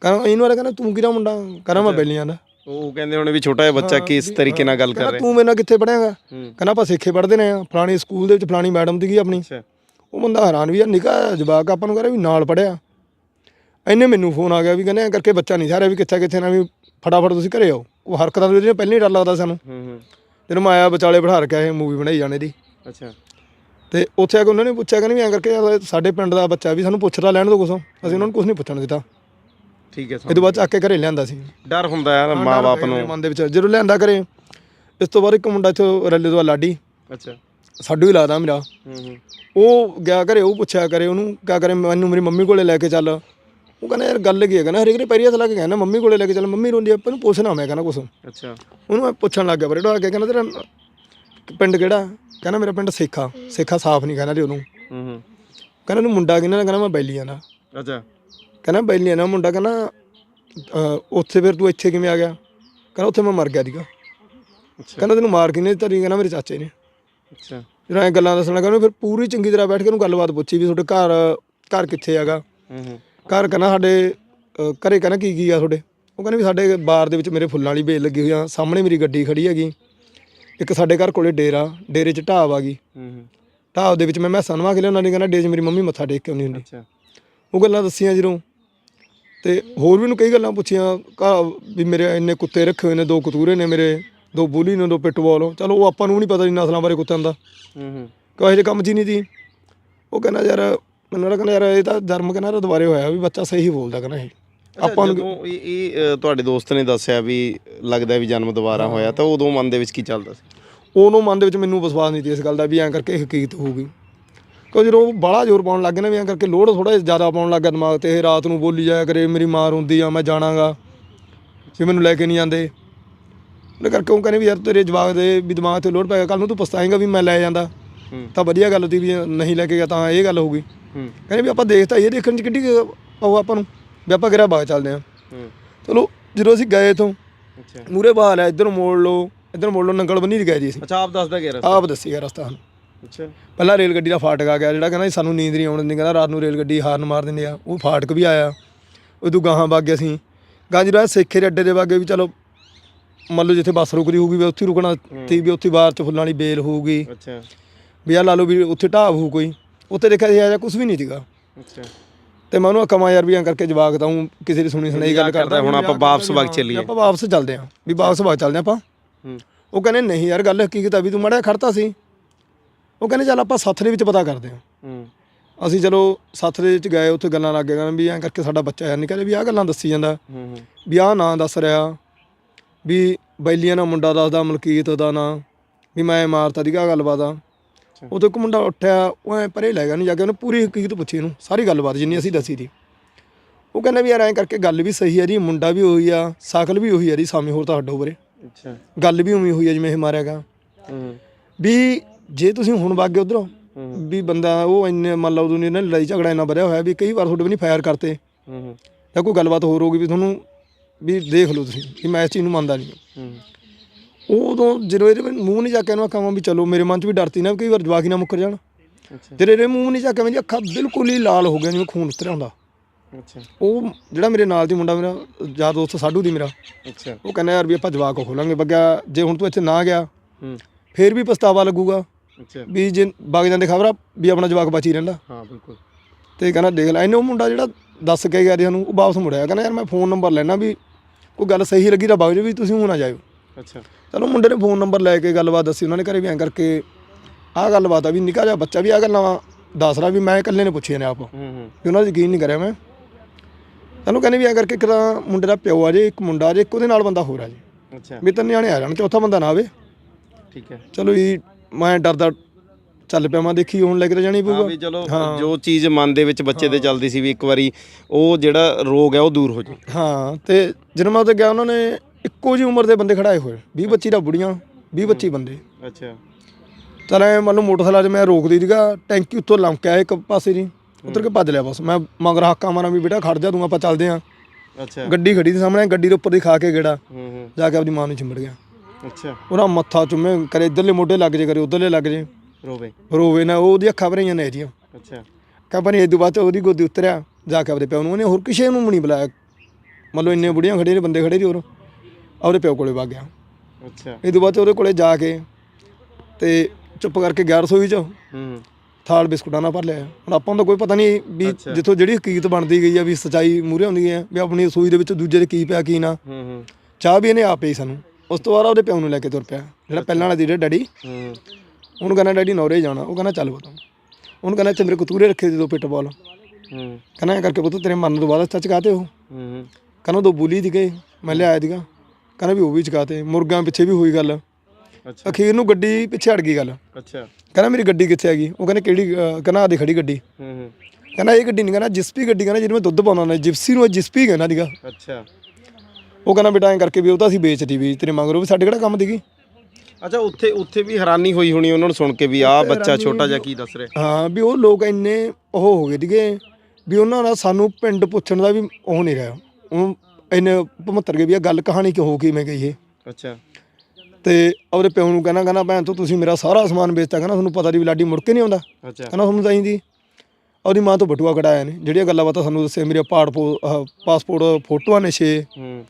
ਕਹਿੰਦਾ ਇਹਨੂੰ ਵਾਲਾ ਕਹਿੰਦਾ ਤੂੰ ਕਿਹੜਾ ਮੁੰਡਾ? ਕਹਿੰਦਾ ਮੈਂ ਬੈਲੀਆਂ ਦਾ। ਉਹ ਕਹਿੰਦੇ ਹੋਣੇ ਵੀ ਛੋਟਾ ਜਿਹਾ ਬੱਚਾ ਕਿਸ ਤਰੀਕੇ ਨਾਲ ਗੱਲ ਕਰ ਕਹਿੰਦਾ ਰਿਹਾ। ਤੂੰ ਮੇਰੇ ਨਾਲ ਕਿੱਥੇ ਪੜਿਆਗਾ ਕਹਿੰਦਾ ਆਪਾਂ ਸਿੱਖੇ ਪੜ੍ਹਦੇ ਨੇ ਆ। ਫਲਾਣੀ ਸਕੂਲ ਦੇ ਵਿੱਚ ਫਲਾਣੀ ਮੈਡਮ ਸੀਗੀ ਆਪਣੀ। ਅੱਛਾ। ਉਹ ਬੰਦਾ ਹੈਰਾਨ ਵੀ ਆ ਨਿਕਾ ਜਵਾਕ ਆਪਾਂ ਨੂੰ ਕਹਿੰਦਾ ਵੀ ਨਾਲ ਪੜਿਆ ਇਹਨੇ ਮੈਨੂੰ ਫੋਨ ਆ ਗਿਆ ਵੀ ਕਹਿੰਦੇ ਐਂ ਕਰਕੇ ਬੱਚਾ ਨਹੀਂ ਸਾਰਿਆ ਵੀ ਕਿੱਥੇ ਕਿੱਥੇ ਨਾ ਵੀ ਫਟਾਫਟ ਤੁਸੀਂ ਘਰੇ ਆਓ। ਉਹ ਹਰਕਤਾਂ ਦੇ ਉਹਦੀਆਂ ਪਹਿਲਾਂ ਹੀ ਡਰ ਲੱਗਦਾ ਸਾਨੂੰ। ਹੂੰ ਹੂੰ। ਜਦੋਂ ਮੈਂ ਆਇਆ ਵਿਚਾਲੇ ਬਿਠਾ ਰੱਖਿਆ ਇਹ ਮੂਵੀ ਬਣਾਈ ਜਾਣੇ ਦੀ ਅੱਛਾ। ਤੇ ਉੱਥੇ ਆ ਕੇ ਉਹਨਾਂ ਨੇ ਪੁੱਛਿਆ ਕਹਿੰਦੇ ਵੀ ਐਂ ਕਰਕੇ ਯਾਰ ਸਾਡੇ ਪਿੰਡ ਦਾ ਬੱਚਾ ਵੀ ਸਾਨੂੰ ਪੁੱਛਦਾ ਲੈਣ ਦੋ ਕੁਛ। ਅਸੀਂ ਉਹਨਾਂ ਨੂੰ ਕੁਝ ਨਹੀਂ ਪੁੱਛਣ ਦਿੱਤਾ। ਠੀਕ ਹੈ ਇਹ ਤੋਂ ਬਾਅਦ ਚੱਕ ਕੇ ਘਰੇ ਲਿਆਂਦਾ ਸੀ। ਡਰ ਹੁੰਦਾ ਹੈ ਮਾਂ-ਬਾਪ ਨੂੰ। ਮਨ ਦੇ ਵਿੱਚ। ਜਦੋਂ ਲਿਆਂਦਾ ਘਰੇ ਇਸ ਤੋਂ ਬਾਅਦ ਇੱਕ ਮੁੰਡਾ ਇੱਥੋਂ ਰੱਲੇ ਤੋਂ ਲਾਡੀ। ਅੱਛਾ। ਸਾਡੂ ਹੀ ਲੱਗਦਾ ਮੇਰਾ। ਹੂੰ ਹੂੰ। ਉਹ ਗਿਆ ਘਰੇ ਉਹ ਪੁੱਛਿਆ ਕਰੇ ਉਹਨੂੰ ਕਿਆ ਕਰੇ ਮੈਨੂੰ ਮੇਰੀ ਮੰਮੀ ਕੋਲੇ ਲੈ ਕੇ ਚੱਲ। ਉਹ ਕਹਿੰਦਾ ਯਾਰ ਗੱਲ ਕੀ ਹੈ? ਕਹਿੰਦਾ ਹਰੇਕ ਨੇ ਪੈਰੀ ਹੱਥ ਲਾ ਕੇ ਕਹਿੰਦਾ ਮੰਮੀ ਕੋਲੇ ਲੈ ਕੇ ਚੱਲ ਮੰਮੀ ਰੋਂਦੀ ਆ ਆਪਾਂ ਨੂੰ ਪੁੱਛਣਾ ਮੈਂ ਕਹਿੰਦਾ ਕੁਛ। ਅੱਛਾ। ਉਹਨੂੰ ਮੈਂ ਪੁੱਛਣ ਲੱਗ ਗਿਆ ਬਰੇ ਢੋਲ ਕੇ ਕਹਿੰਦਾ ਤੇਰਾ ਪਿੰਡ ਕਿਹੜਾ? ਕਹਿੰਦਾ ਮੇਰਾ ਪਿੰਡ ਸੇਖਾ ਸੇਖਾ ਸਾਫ਼ ਨਹੀਂ ਕਹਿੰਦਾ ਜੀ ਉਹਨੂੰ। ਹੂੰ ਹੂੰ। ਕਹਿੰਦਾ ਨੂੰ ਮੁੰਡਾ ਕਿਹਨਾਂ ਦਾ ਕਹਿੰਦਾ ਮੈਂ ਬੈਲੀਆਂ ਦਾ। ਅੱਛਾ। ਕਹਿੰਦਾ ਬੈਲੀਆਂ ਦਾ ਮੁੰਡਾ ਕਹਿੰਦਾ ਅਹ, ਉੱਥੇ ਫਿਰ ਤੂੰ ਇੱਥੇ ਕਿਵੇਂ ਆ ਗਿਆ? ਕਹਿੰਦਾ ਉੱਥੇ ਮੈਂ ਮਰ ਗਿਆ ਸੀਗਾ। ਅੱਛਾ। ਕਹਿੰਦਾ ਤੈਨੂੰ ਮਾਰ ਕਿਨੇ ਧਰੀ ਕਹਿੰਦਾ ਮੇਰੇ ਚਾਚੇ ਨੇ। ਅੱਛਾ। ਜਦੋਂ ਐ ਗੱਲਾਂ ਦੱਸਣ ਉਹਨੇ ਫਿਰ ਪੂਰੀ ਚੰਗੀ ਤਰ੍ਹਾਂ ਬੈਠ ਕੇ ਉਹਨੂੰ ਗੱਲਬਾਤ ਪੁੱਛੀ ਵੀ ਤੁਹਾਡੇ ਘਰ ਘਰ ਕਿੱਥੇ ਹੈਗਾ? ਹੂੰ ਹੂੰ। ਘਰ ਕਹਿੰਦਾ ਸਾਡੇ ਅਹ, ਘਰੇ ਕਹਿੰਦਾ ਕੀ ਕੀ ਆ ਤੁਹਾਡੇ? ਉਹ ਕਹਿੰਦੇ ਵੀ ਸਾਡੇ ਬਾਰ ਦੇ ਵਿੱਚ ਮੇਰੇ ਫੁੱਲਾਂ ਵਾਲੀ ਬੇਲ ਲੱਗੀ ਹੋਈ ਆ ਸਾਹਮਣੇ ਮੇਰੀ ਗੱਡੀ ਖੜੀ ਹੈਗੀ। ਇੱਕ ਸਾਡੇ ਘਰ ਕੋਲੇ ਡੇਰਾ ਡੇਰੇ 'ਚ ਢਾਬ ਆ ਗਈ। ਹੂੰ ਢਾਬ ਦੇ ਵਿੱਚ ਮੈਂ ਮੈਸਾਂ ਨਵਾ ਕੇ ਲਿਆਉਂਦਾ ਨਹੀਂ ਕਹਿੰਦਾ ਡੇ 'ਚ ਮੇਰੀ ਮੰਮੀ ਮੱਥਾ ਟੇਕ ਕੇ ਆਉਂਦੀ ਹੁੰਦੀ। ਅੱਛਾ। ਉਹ ਗੱਲਾਂ ਦੱਸੀਆਂ ਜਦੋਂ। ਤੇ ਹੋਰ ਵੀ ਉਹਨੂੰ ਕਈ ਗੱਲਾਂ ਪੁੱਛੀਆਂ ਘਾ- ਵੀ ਮੇਰੇ ਇੰਨੇ ਕੁੱਤੇ ਰੱਖੇ ਹੋਏ ਨੇ ਦੋ ਕਤੂਰੇ ਨੇ ਮੇਰੇ ਦੋ ਬੁਲੀ ਨੇ ਦੋ ਪਿਟਵਾਲ ਚਲੋ ਉਹ ਆਪਾਂ ਨੂੰ ਨਹੀਂ ਪਤਾ ਜੀ ਨਸਲਾਂ ਬਾਰੇ ਕੁੱਤਿਆਂ ਦਾ। ਹੂੰ ਹੂੰ। ਕਹੇ ਜੇ ਕੰਮ ਹੀ ਨਹੀਂ ਸੀ। ਉਹ ਕਹਿੰਦਾ ਯਾਰ ਮੈਨੂੰ ਕਹਿੰਦਾ ਯਾਰ ਇਹ ਤਾਂ ਧਰਮ ਕਹਿੰਦਾ ਦੁਬਾਰੇ ਹੋਇਆ ਵੀ ਬੱਚਾ ਸਹੀ ਬੋਲਦਾ ਕਹਿੰਦਾ ਇਹ। ਆਪਾਂ ਨੂੰ ਜਦੋਂ ਇਹ ਇਹ ਅ, ਤੁਹਾਡੇ ਦੋਸਤ ਨੇ ਦੱਸਿਆ ਵੀ ਲੱਗਦਾ ਵੀ ਜਨਮ ਦੁਬਾਰਾ ਹੋਇਆ ਤਾਂ ਉਦੋਂ ਮਨ ਦੇ ਵਿੱਚ ਕੀ ਚੱਲਦਾ ਸੀ? ਉਹਨੂੰ ਮਨ ਦੇ ਵਿੱਚ ਮੈਨੂੰ ਵਿਸ਼ਵਾਸ ਨਹੀਂ ਸੀ ਇਸ ਗੱਲ ਦਾ ਵੀ ਐਂ ਕਰਕੇ ਇਹ ਹਕੀਕਤ ਹੋਊਗੀ। ਕਿਉਂ ਜਦੋਂ ਉਹ ਬਾਹਲਾ ਜ਼ੋਰ ਪਾਉਣ ਲੱਗ ਗਿਆ ਨਾ ਵੀ ਐਂ ਕਰਕੇ ਲੋਡ ਥੋੜਾ ਜ਼ਿਆਦਾ ਪਾਉਣ ਲੱਗ ਗਿਆ ਦਿਮਾਗ ਤੇ ਇਹ ਰਾਤ ਨੂੰ ਬੋਲੀ ਜਾਇਆ ਕਰੇ ਮੇਰੀ ਮਾਂ ਰੋਂਦੀ ਆ ਮੈਂ ਜਾਣਾਗਾ ਵੀ ਮੈਨੂੰ ਲੈ ਕੇ ਨਹੀਂ ਜਾਂਦੇ। ਉਹਨੇ ਕਰਕੇ ਉਹ ਕਹਿੰਦੇ ਵੀ ਯਾਰ ਤੇਰੇ ਜਵਾਬ ਦੇ ਵੀ ਦਿਮਾਗ ਤੇ ਲੋਡ ਪੈ ਗਿਆ ਕੱਲ ਨੂੰ ਤੂੰ ਪਛਤਾਏਂਗਾ ਵੀ ਮੈਂ ਲੈ ਜਾਂਦਾ। ਹੂੰ। ਤਾਂ ਵਧੀਆ ਗੱਲ ਸੀ ਵੀ ਨਹੀਂ ਲੈ ਕੇ ਗਿਆ ਤਾਂ ਇਹ ਗੱਲ ਹੋਊਗੀ। ਹੂੰ। ਕਹਿੰਦੇ ਵੀ ਆਪਾਂ ਦੇਖਤਾ ਇਹ ਦੇਖਣ ਚ ਕਿੱਡੀ ਕੁ ਉਹ ਆਪਾਂ ਨੂੰ। ਵੀ ਆਪਾਂ ਕਿਹੜਾ ਬਾਗ ਚੱਲਦੇ ਆ ਹੂੰ। ਚਲੋ ਜਦੋਂ ਅਸੀਂ ਗਏ ਤੋਂ ਅੱਛਾ। ਮੂਰੇ ਬਾਹਰ ਹੈ ਇੱਧਰ ਮੋੜ ਲਓ ਇੱਧਰ ਮੋੜ ਲਓ ਨੰਗਲ ਬੰਨੀ ਦੀ ਗਏ ਜੀ ਅਸੀਂ। ਅੱਛਾ ਆਪ ਦੱਸਦਾ ਗਿਆ ਰਸਤਾ? ਆਪ ਦੱਸੀਗਾ ਰਸਤਾ ਸਾਨੂੰ। ਅੱਛਾ। ਪਹਿਲਾਂ ਰੇਲ ਗੱਡੀ ਦਾ ਫਾਟਕ ਆ ਗਿਆ ਜਿਹੜਾ ਕਹਿੰਦਾ ਸਾਨੂੰ ਨੀਂਦ ਨਹੀਂ ਆਉਣ ਦਿੰਦੀ ਕਹਿੰਦਾ ਰਾਤ ਨੂੰ ਰੇਲ ਗੱਡੀ ਹਾਰਨ ਮਾਰ ਦਿੰਦੇ ਆ। ਉਹ ਫਾਟਕ ਵੀ ਆਇਆ। ਉਦੋਂ ਗਾਹਾਂ ਵਗ ਗਏ ਅਸੀਂ। ਗਾਂ ਜਿਹੜਾ ਸੇਖੇ ਦੇ ਅੱਡੇ ਦੇ ਵਾਗੇ ਵੀ ਚਲੋ ਮੰਨ ਲਓ ਜਿੱਥੇ ਬੱਸ ਰੁਕਦੀ ਹੋਊਗੀ ਵੀ ਉੱਥੇ ਰੁਕਣਾ ਤੇ ਵੀ ਉੱਥੇ ਬਾਹਰ ਚ ਫੁੱਲਾਂ ਵਾਲੀ ਬੇਲ ਹੋਊਗੀ। ਅੱਛਾ। ਵੀ ਆ ਲਾ ਲਓ ਵੀ ਉੱਥੇ ਢਾਬ ਹੋਊ ਕੋਈ। ਉੱਥੇ ਦੇਖਿਆ ਸੀ ਆ ਕੁਝ ਵੀ ਨਹੀਂ ਸੀਗਾ। ਅੱਛਾ। ਤੇ ਮੈਂ ਉਹਨੂੰ ਕਮਾ ਯਾਰ ਵੀ ਐਂ ਕਰਕੇ ਤਾਂ ਹੂੰ ਕਿਸੇ ਦੀ ਸੁਣੀ ਸੁਣਾਈ ਗੱਲ ਕਰਦਾ, ਹੁਣ ਆਪਾਂ ਵਾਪਸ ਵਗ ਚੱਲੀਏ। ਆਪਾਂ ਵਾਪਸ ਚੱਲਦੇ ਆਂ ਵੀ ਵਾਪਸ ਵਗ ਚੱਲਦੇ ਆਂ ਆਪਾਂ। ਉਹ ਕਹਿੰਦੇ ਨਹੀਂ ਯਾਰ ਗੱਲ ਹਕੀਕਤ ਆ ਵੀ ਤੂੰ ਮੜਿਆ ਖੜਤਾ ਸੀ। ਉਹ ਕਹਿੰਦੇ ਚੱਲ ਆਪਾਂ ਸੱਥ ਦੇ ਵਿੱਚ ਪਤਾ ਕਰਦੇ ਆਂ। ਹੂੰ। ਅਸੀਂ ਚਲੋ ਸੱਥ ਦੇ ਵਿੱਚ ਗਏ ਉੱਥੇ ਗੱਲਾਂ ਲੱਗ ਗਏ ਵੀ ਐਂ ਕਰਕੇ ਸਾਡਾ ਬੱਚਾ ਯਾਰ ਨਹੀਂ ਕਹਿੰਦੇ ਵੀ ਆਹ ਗੱਲਾਂ ਦੱਸੀ ਜਾਂਦਾ। ਵੀ ਆਹ ਨਾਂ ਦੱਸ ਰਿਹਾ ਵੀ ਬੈਲੀਆਂ ਦਾ ਮੁੰਡਾ ਦੱਸਦਾ ਮਲਕੀਤ ਦਾ ਨਾਂ ਵੀ ਮੈਂ ਮਾਰਤਾ ਦੀਗਾ ਗੱਲਬਾਤ ਆ। ਉਦੋਂ ਇੱਕ ਮੁੰਡਾ ਉੱਠਿਆ ਉਹ ਐ ਪਰੇ ਲੈ ਗਿਆ ਨਹੀਂ ਜਾ ਕੇ ਉਹਨੇ ਪੂਰੀ ਹਕੀਕਤ ਪੁੱਛੀ ਇਹਨੂੰ ਸਾਰੀ ਗੱਲਬਾਤ ਜਿੰਨੀ ਅਸੀਂ ਦੱਸੀ ਦੀ ਉਹ ਕਹਿੰਦਾ ਵੀ ਯਾਰ ਐਂ ਕਰਕੇ ਗੱਲ ਵੀ ਸਹੀ ਹੈ ਜੀ ਮੁੰਡਾ ਵੀ ਉਹੀ ਆ ਸਾਕਲ ਵੀ ਉਹੀ ਆ ਜੀ ਸਾਮੀ ਹੋਰ ਤਾਂ ਹੱਡੋ ਬਰੇ ਅੱਛਾ। ਗੱਲ ਵੀ ਉਵੇਂ ਹੋਈ ਆ ਜਿਵੇਂ ਇਹ ਮਾਰਿਆ ਗਿਆ ਹੂੰ। ਵੀ ਜੇ ਤੁਸੀਂ ਹੁਣ ਵਾਗੇ ਉਧਰੋਂ ਵੀ ਬੰਦਾ ਉਹ ਇੰਨੇ ਮੰਨ ਲਓ ਉਹਨੇ ਨਾ ਲੜਾਈ ਝਗੜਾ ਇੰਨਾ ਵਧਿਆ ਹੋਇਆ ਵੀ ਕਈ ਵਾਰ ਤੁਹਾਡੇ ਵੀ ਨਹੀਂ ਫਾਇਰ ਕਰਤੇ। ਹੂੰ। ਹੂੰ ਜਾਂ ਕੋਈ ਗੱਲਬਾਤ ਹੋਰ ਹੋਊਗੀ ਵੀ ਤੁਹਾਨੂੰ ਵੀ ਦੇਖ ਲਓ ਤੁਸੀਂ ਕਿ ਮੈਂ ਇਸ ਚੀਜ਼ ਨੂੰ ਮੰਨਦਾ ਨਹੀਂ ਹੂੰ। ਉਹ ਉਦੋਂ ਜਦੋਂ ਇਹਦੇ ਮੂੰਹ ਨਹੀਂ ਜਾ ਕੇ ਇਹਨੂੰ ਕਹਾਂ ਵੀ ਚਲੋ ਮੇਰੇ ਮਨ 'ਚ ਵੀ ਡਰਤੀ ਨਾ ਕਈ ਵਾਰ ਜਵਾਕ ਹੀ ਨਾ ਮੁੱਕਰ ਜਾਣ। ਅੱਛਾ। ਜਦੋਂ ਇਹਦੇ ਮੂੰਹ ਨਹੀਂ ਜਾ ਕੇ ਮੇਰੀ ਅੱਖਾਂ ਬਿਲਕੁਲ ਹੀ ਲਾਲ ਹੋ ਗਈਆਂ ਜਿਵੇਂ ਖੂਨ ਉਤਰਿਆ ਹੁੰਦਾ। ਅੱਛਾ। ਉਹ ਜਿਹੜਾ ਮੇਰੇ ਨਾਲ ਦੀ ਮੁੰਡਾ ਮੇਰਾ ਯਾਰ ਦੋਸਤ ਸਾਡੂ ਦੀ ਮੇਰਾ ਅੱਛਾ। ਉਹ ਕਹਿੰਦਾ ਯਾਰ ਵੀ ਆਪਾਂ ਜਵਾਕ ਖੋਲਾਂਗੇ। ਬੱਗਾ ਜੇ ਹੁਣ ਤੂੰ ਇੱਥੇ ਨਾ ਗਿਆ ਹੂੰ। ਫੇਰ ਵੀ ਪਛਤਾਵਾ ਲੱਗੂਗਾ। ਅੱਛਾ। ਵੀ ਜੇ ਵਗ ਜਾਂਦੇ ਖਬਰ ਵੀ ਆਪਣਾ ਜਵਾਕ ਬਚੀ ਰਹਿੰਦਾ। ਹਾਂ ਬਿਲਕੁਲ। ਤੇ ਕਹਿੰਦਾ ਦੇਖ ਲੈ ਇਹਨੇ ਉਹ ਮੁੰਡਾ ਜਿਹੜਾ ਦੱਸ ਕੇ ਗਿਆ ਜੀ ਸਾਨੂੰ ਉਹ ਵਾਪਸ ਮੁੜਿਆ। ਕਹਿੰਦਾ ਯਾਰ ਮੈਂ ਫੋਨ ਨੰਬਰ ਲੈਣਾ ਵੀ ਕੋਈ ਗੱਲ ਸਹੀ ਲੱਗੀ ਤਾਂ ਵਗ ਜਾਓ ਵੀ ਤੁਸੀਂ ਹੁਣ ਨਾ ਜਾਇਓ। ਅੱਛਾ। ਚਲੋ ਮੁੰਡੇ ਨੇ ਫੋਨ ਨੰਬਰ ਲੈ ਕੇ ਗੱਲਬਾਤ ਦੱਸੀ ਉਹਨਾਂ ਨੇ ਘਰੇ ਵੀ ਐਂ ਕਰਕੇ ਆਹ ਗੱਲਬਾਤ ਆ ਵੀ ਨਿੱਕਾ ਜਿਹਾ ਬੱਚਾ ਵੀ ਆ ਗੱਲਾਂ ਦੱਸ ਰਿਹਾ ਵੀ ਮੈਂ ਇਕੱਲੇ ਨੇ ਪੁੱਛੀਆਂ ਨੇ ਆਪ। ਵੀ ਹੂੰ। ਹੂੰ ਉਹਨਾਂ ਦਾ ਯਕੀਨ ਨਹੀਂ ਕਰਿਆ ਮੈਂ। ਚਲੋ ਕਹਿੰਦੇ ਵੀ ਐਂ ਕਰਕੇ ਇੱਕ ਤਾਂ ਮੁੰਡੇ ਦਾ ਪਿਓ ਆ ਜੇ ਇੱਕ ਮੁੰਡਾ ਜੇ ਇੱਕ ਉਹਦੇ ਨਾਲ ਬੰਦਾ ਹੋਰ ਆ ਜੇ। ਅੱਛਾ। ਵੀ ਤਿੰਨ ਨਿਆਣੇ ਆ ਜਾਣ ਚੌਥਾ ਬੰਦਾ ਨਾ ਆਵੇ। ਠੀਕ ਹੈ। ਚਲੋ ਜੀ ਮੈਂ ਡਰਦਾ ਚੱਲ ਪਿਆ ਮੈਂ ਦੇਖੀ ਹੁਣ ਲੈ ਕੇ ਤਾਂ ਜਾਣੀ ਹਾਂ ਪਊਗਾ ਵੀ ਚਲੋ ਜੋ ਚੀਜ਼ ਮਨ ਦੇ ਵਿੱਚ ਬੱਚੇ ਦੇ ਚੱਲਦੀ ਸੀ ਵੀ ਇੱਕ ਵਾਰੀ ਉਹ ਜਿਹੜਾ ਰੋਗ ਹੈ ਉਹ ਦੂਰ ਹੋ ਜੇ ਹਾਂ ਤੇ ਜਦੋਂ ਮੈਂ ਉੱਥੇ ਗਿਆ ਉਹਨਾਂ ਨੇ ਇੱਕੋ ਜੀ ਉਮਰ ਦੇ ਬੰਦੇ ਖੜਾਏ ਹੋਏ 20 25 ਦਾ ਬੁੜੀਆਂ 20 25 ਬੰਦੇ। ਅੱਛਾ। ਚਲ ਐ ਮੰਨ ਲਓ ਮੋਟਰਸਾਈਕਲ 'ਚ ਮੈਂ ਰੋਕਦੀ ਸੀਗਾ ਟੈਂਕੀ ਉੱਤੋਂ ਲੰਕਿਆ ਇੱਕ ਪਾਸੇ ਜੀ ਉਧਰ ਕੇ ਭੱਜ ਲਿਆ ਬਸ। ਮੈਂ ਮਗਰ ਹਾਕਾ ਮਾਰਾਂ ਵੀ ਬੇਟਾ ਖੜ ਜਾ ਤੂੰ ਆਪਾਂ ਚੱਲਦੇ ਆਂ। ਅੱਛਾ। ਗੱਡੀ ਖੜੀ ਸੀ ਸਾਹਮਣੇ ਗੱਡੀ ਦੇ ਉੱਪਰ ਦੀ ਖਾ ਕੇ ਗੇੜਾ। ਹੂੰ ਹੂੰ। ਜਾ ਕੇ ਆਪਣੀ ਮਾਂ ਨੂੰ ਚਿੰਬੜ ਗਿਆ। ਅੱਛਾ। ਉਹਦਾ ਮੱਥਾ ਚੁੰਮੇ ਕਰੇ ਇਧਰਲੇ ਮੋਢੇ ਲੱਗ ਜੇ ਕਰੇ ਉਧਰਲੇ ਲੱਗ ਜੇ। ਰੋਵੇ। ਰੋਵੇ ਨਾ ਉਹਦੀ ਅੱਖਾਂ ਭਰੀਆਂ ਨੇ ਇਹਦੀਆਂ। ਅੱਛਾ। ਕਹਿੰਦਾ ਨਹੀਂ ਇਦੋਂ ਬਾਅਦ ਉਹਦੀ ਗੋਦੀ ਉਤਰਿਆ ਜਾ ਕੇ ਆਪਣੇ ਪਿਓ ਨੂੰ ਉਹਨੇ ਹੋਰ ਕਿਸੇ ਨੂੰ ਨਹੀਂ ਬੁਲਾਇਆ। ਮਤਲਬ ਇੰਨੇ ਬੁੜੀਆਂ ਖੜੇ ਨੇ ਬੰਦੇ ਖੜੇ ਸੀ ਹੋਰ। ਉਹਦੇ ਪਿਓ ਕੋਲੇ ਵਗ ਗਿਆ। ਅੱਛਾ। ਇਹ ਤੋਂ ਬਾਅਦ 'ਚ ਉਹਦੇ ਕੋਲੇ ਜਾ ਕੇ ਤੇ ਚੁੱਪ ਕਰਕੇ ਗਿਆ ਰਸੋਈ 'ਚ। ਹੂੰ। ਥਾਲ ਬਿਸਕੁਟਾਂ ਨਾਲ ਭਰ ਲਿਆ। ਹੁਣ ਆਪਾਂ ਨੂੰ ਤਾਂ ਕੋਈ ਪਤਾ ਨਹੀਂ ਵੀ ਅੱਛਾ। ਜਿੱਥੋਂ ਜਿਹੜੀ ਹਕੀਕਤ ਬਣਦੀ ਗਈ ਆ ਵੀ ਸਚਾਈ ਮੂਰੇ ਹੁੰਦੀ ਹੈ ਵੀ ਆਪਣੀ ਰਸੋਈ ਦੇ ਵਿੱਚ ਦੂਜੇ ਦੇ ਕੀ ਪਿਆ ਕੀ ਨਾ। ਹੂੰ ਹੂੰ। ਚਾਹ ਵੀ ਇਹਨੇ ਆਪੇ ਹੀ ਸਾਨੂੰ। ਉਸ ਤੋਂ ਬਾਅਦ ਉਹਦੇ ਪਿਓ ਨੂੰ ਲੈ ਕੇ ਤੁਰ ਪਿਆ। ਜਿਹੜਾ ਪਹਿਲਾਂ ਵਾਲਾ ਜਿਹੜਾ ਡੈਡੀ। ਹੂੰ। ਉਹਨੂੰ ਕਹਿੰਦਾ ਡੈਡੀ ਨੌਰੇ ਜਾਣਾ। ਉਹ ਕਹਿੰਦਾ ਚੱਲ ਬਤਾ ਉਹਨੂੰ ਕਹਿੰਦਾ ਇੱਥੇ ਮੇਰੇ ਕਤੂਰੇ ਰੱਖੇ ਦੋ ਪਿੱਟ ਬਾਲ। ਹੂੰ। ਕਹਿੰਦਾ ਇਹ ਕਰਕੇ ਪੁੱਤ ਤੇਰੇ ਮਰਨ ਤੋਂ ਬਾਅਦ ਅੱਛਾ ਚਕਾਤੇ ਉਹ? ਹੂੰ ਕਹਿੰਦਾ ਦੋ ਬੁਲੀ ਦੀ ਗਏ ਮੈਂ ਲਿਆਇਆ ਸੀਗਾ। ਕਹਿੰਦਾ ਵੀ ਉਹ ਵੀ ਚਕਾਤੇ ਮੁਰਗਾਂ ਪਿੱਛੇ ਵੀ ਹੋਈ ਗੱਲ। ਅੱਛਾ। ਅਖੀਰ ਨੂੰ ਗੱਡੀ ਪਿੱਛੇ ਹਟ ਗਈ ਗੱਲ। ਅੱਛਾ। ਕਹਿੰਦਾ ਮੇਰੀ ਗੱਡੀ ਕਿੱਥੇ ਹੈਗੀ? ਉਹ ਕਹਿੰਦੇ ਕਿਹੜੀ ਕਹਿੰਦਾ ਆਦੀ ਖੜੀ ਗੱਡੀ। ਹੂੰ ਹੂੰ। ਕਹਿੰਦਾ ਇਹ ਗੱਡੀ ਨਹੀਂ ਕਹਿੰਦਾ ਜਿਸਪੀ ਗੱਡੀ ਕਹਿੰਦਾ ਜਿਹਨੂੰ ਮੈਂ ਦੁੱਧ ਪਾਉਣਾ ਨਾ ਜਿਪਸੀ ਨੂੰ ਜਿਸਪੀ ਕਹਿੰਦਾ ਦੀਗਾ ਅੱਛਾ। ਉਹ ਕਹਿੰਦਾ ਬੇਟਾ ਐਂ ਕਰਕੇ ਵੀ ਉਹ ਤਾਂ ਅਸੀਂ ਵੇਚਦੀ ਵੀ ਤੇਰੇ ਮਗਰੋਂ ਵੀ ਸਾਡੇ ਕਿਹੜਾ ਕੰਮ ਦੀਗੀ ਅੱਛਾ ਉੱਥੇ ਉੱਥੇ ਵੀ ਹੈਰਾਨੀ ਹੋਈ ਹੋਣੀ ਉਹਨਾਂ ਨੂੰ ਸੁਣ ਕੇ ਵੀ ਆਹ ਬੱਚਾ ਛੋਟਾ ਜਿਹਾ ਕੀ ਦੱਸ ਰਿਹਾ। ਹਾਂ ਵੀ ਉਹ ਲੋਕ ਇੰਨੇ ਉਹ ਹੋ ਗਏ ਦੀਗੇ ਵੀ ਉਹਨਾਂ ਦਾ ਸਾਨੂੰ ਪਿੰਡ ਪੁੱਛਣ ਦਾ ਵੀ ਉਹ ਨਹੀਂ ਰਿਹਾ। ਉਹ ਇੰਨੇ ਭਮੱਤਰ ਗਏ ਵੀ ਇਹ ਗੱਲ ਕਹਾਣੀ ਕਿ ਹੋ ਕਿਵੇਂ ਗਈ ਇਹ ਅੱਛਾ। ਤੇ ਉਹਦੇ ਪਿਓ ਨੂੰ ਕਹਿੰਦਾ ਕਹਿੰਦਾ ਭੈਣ ਤੋਂ ਤੁਸੀਂ ਮੇਰਾ ਸਾਰਾ ਸਮਾਨ ਵੇਚਤਾ ਕਹਿੰਦਾ ਤੁਹਾਨੂੰ ਪਤਾ ਨਹੀਂ ਵੀ ਲਾਡੀ ਮੁੜ ਕੇ ਨਹੀਂ ਆਉਂਦਾ। ਅੱਛਾ। ਕਹਿੰਦਾ ਤੁਹਾਨੂੰ ਤਾਂ ਇੰਦੀ ਉਹਦੀ ਮਾਂ ਤੋਂ ਬਟੂਆ ਕਢਾਇਆ ਨੇ। ਜਿਹੜੀਆਂ ਗੱਲਾਂ ਬਾਤਾਂ ਸਾਨੂੰ ਦੱਸੇ ਮੇਰੇ ਪਾੜ ਪਾਸਪੋਰਟ ਫੋਟੋਆਂ ਨੇ ਛੇ। ਹੂੰ।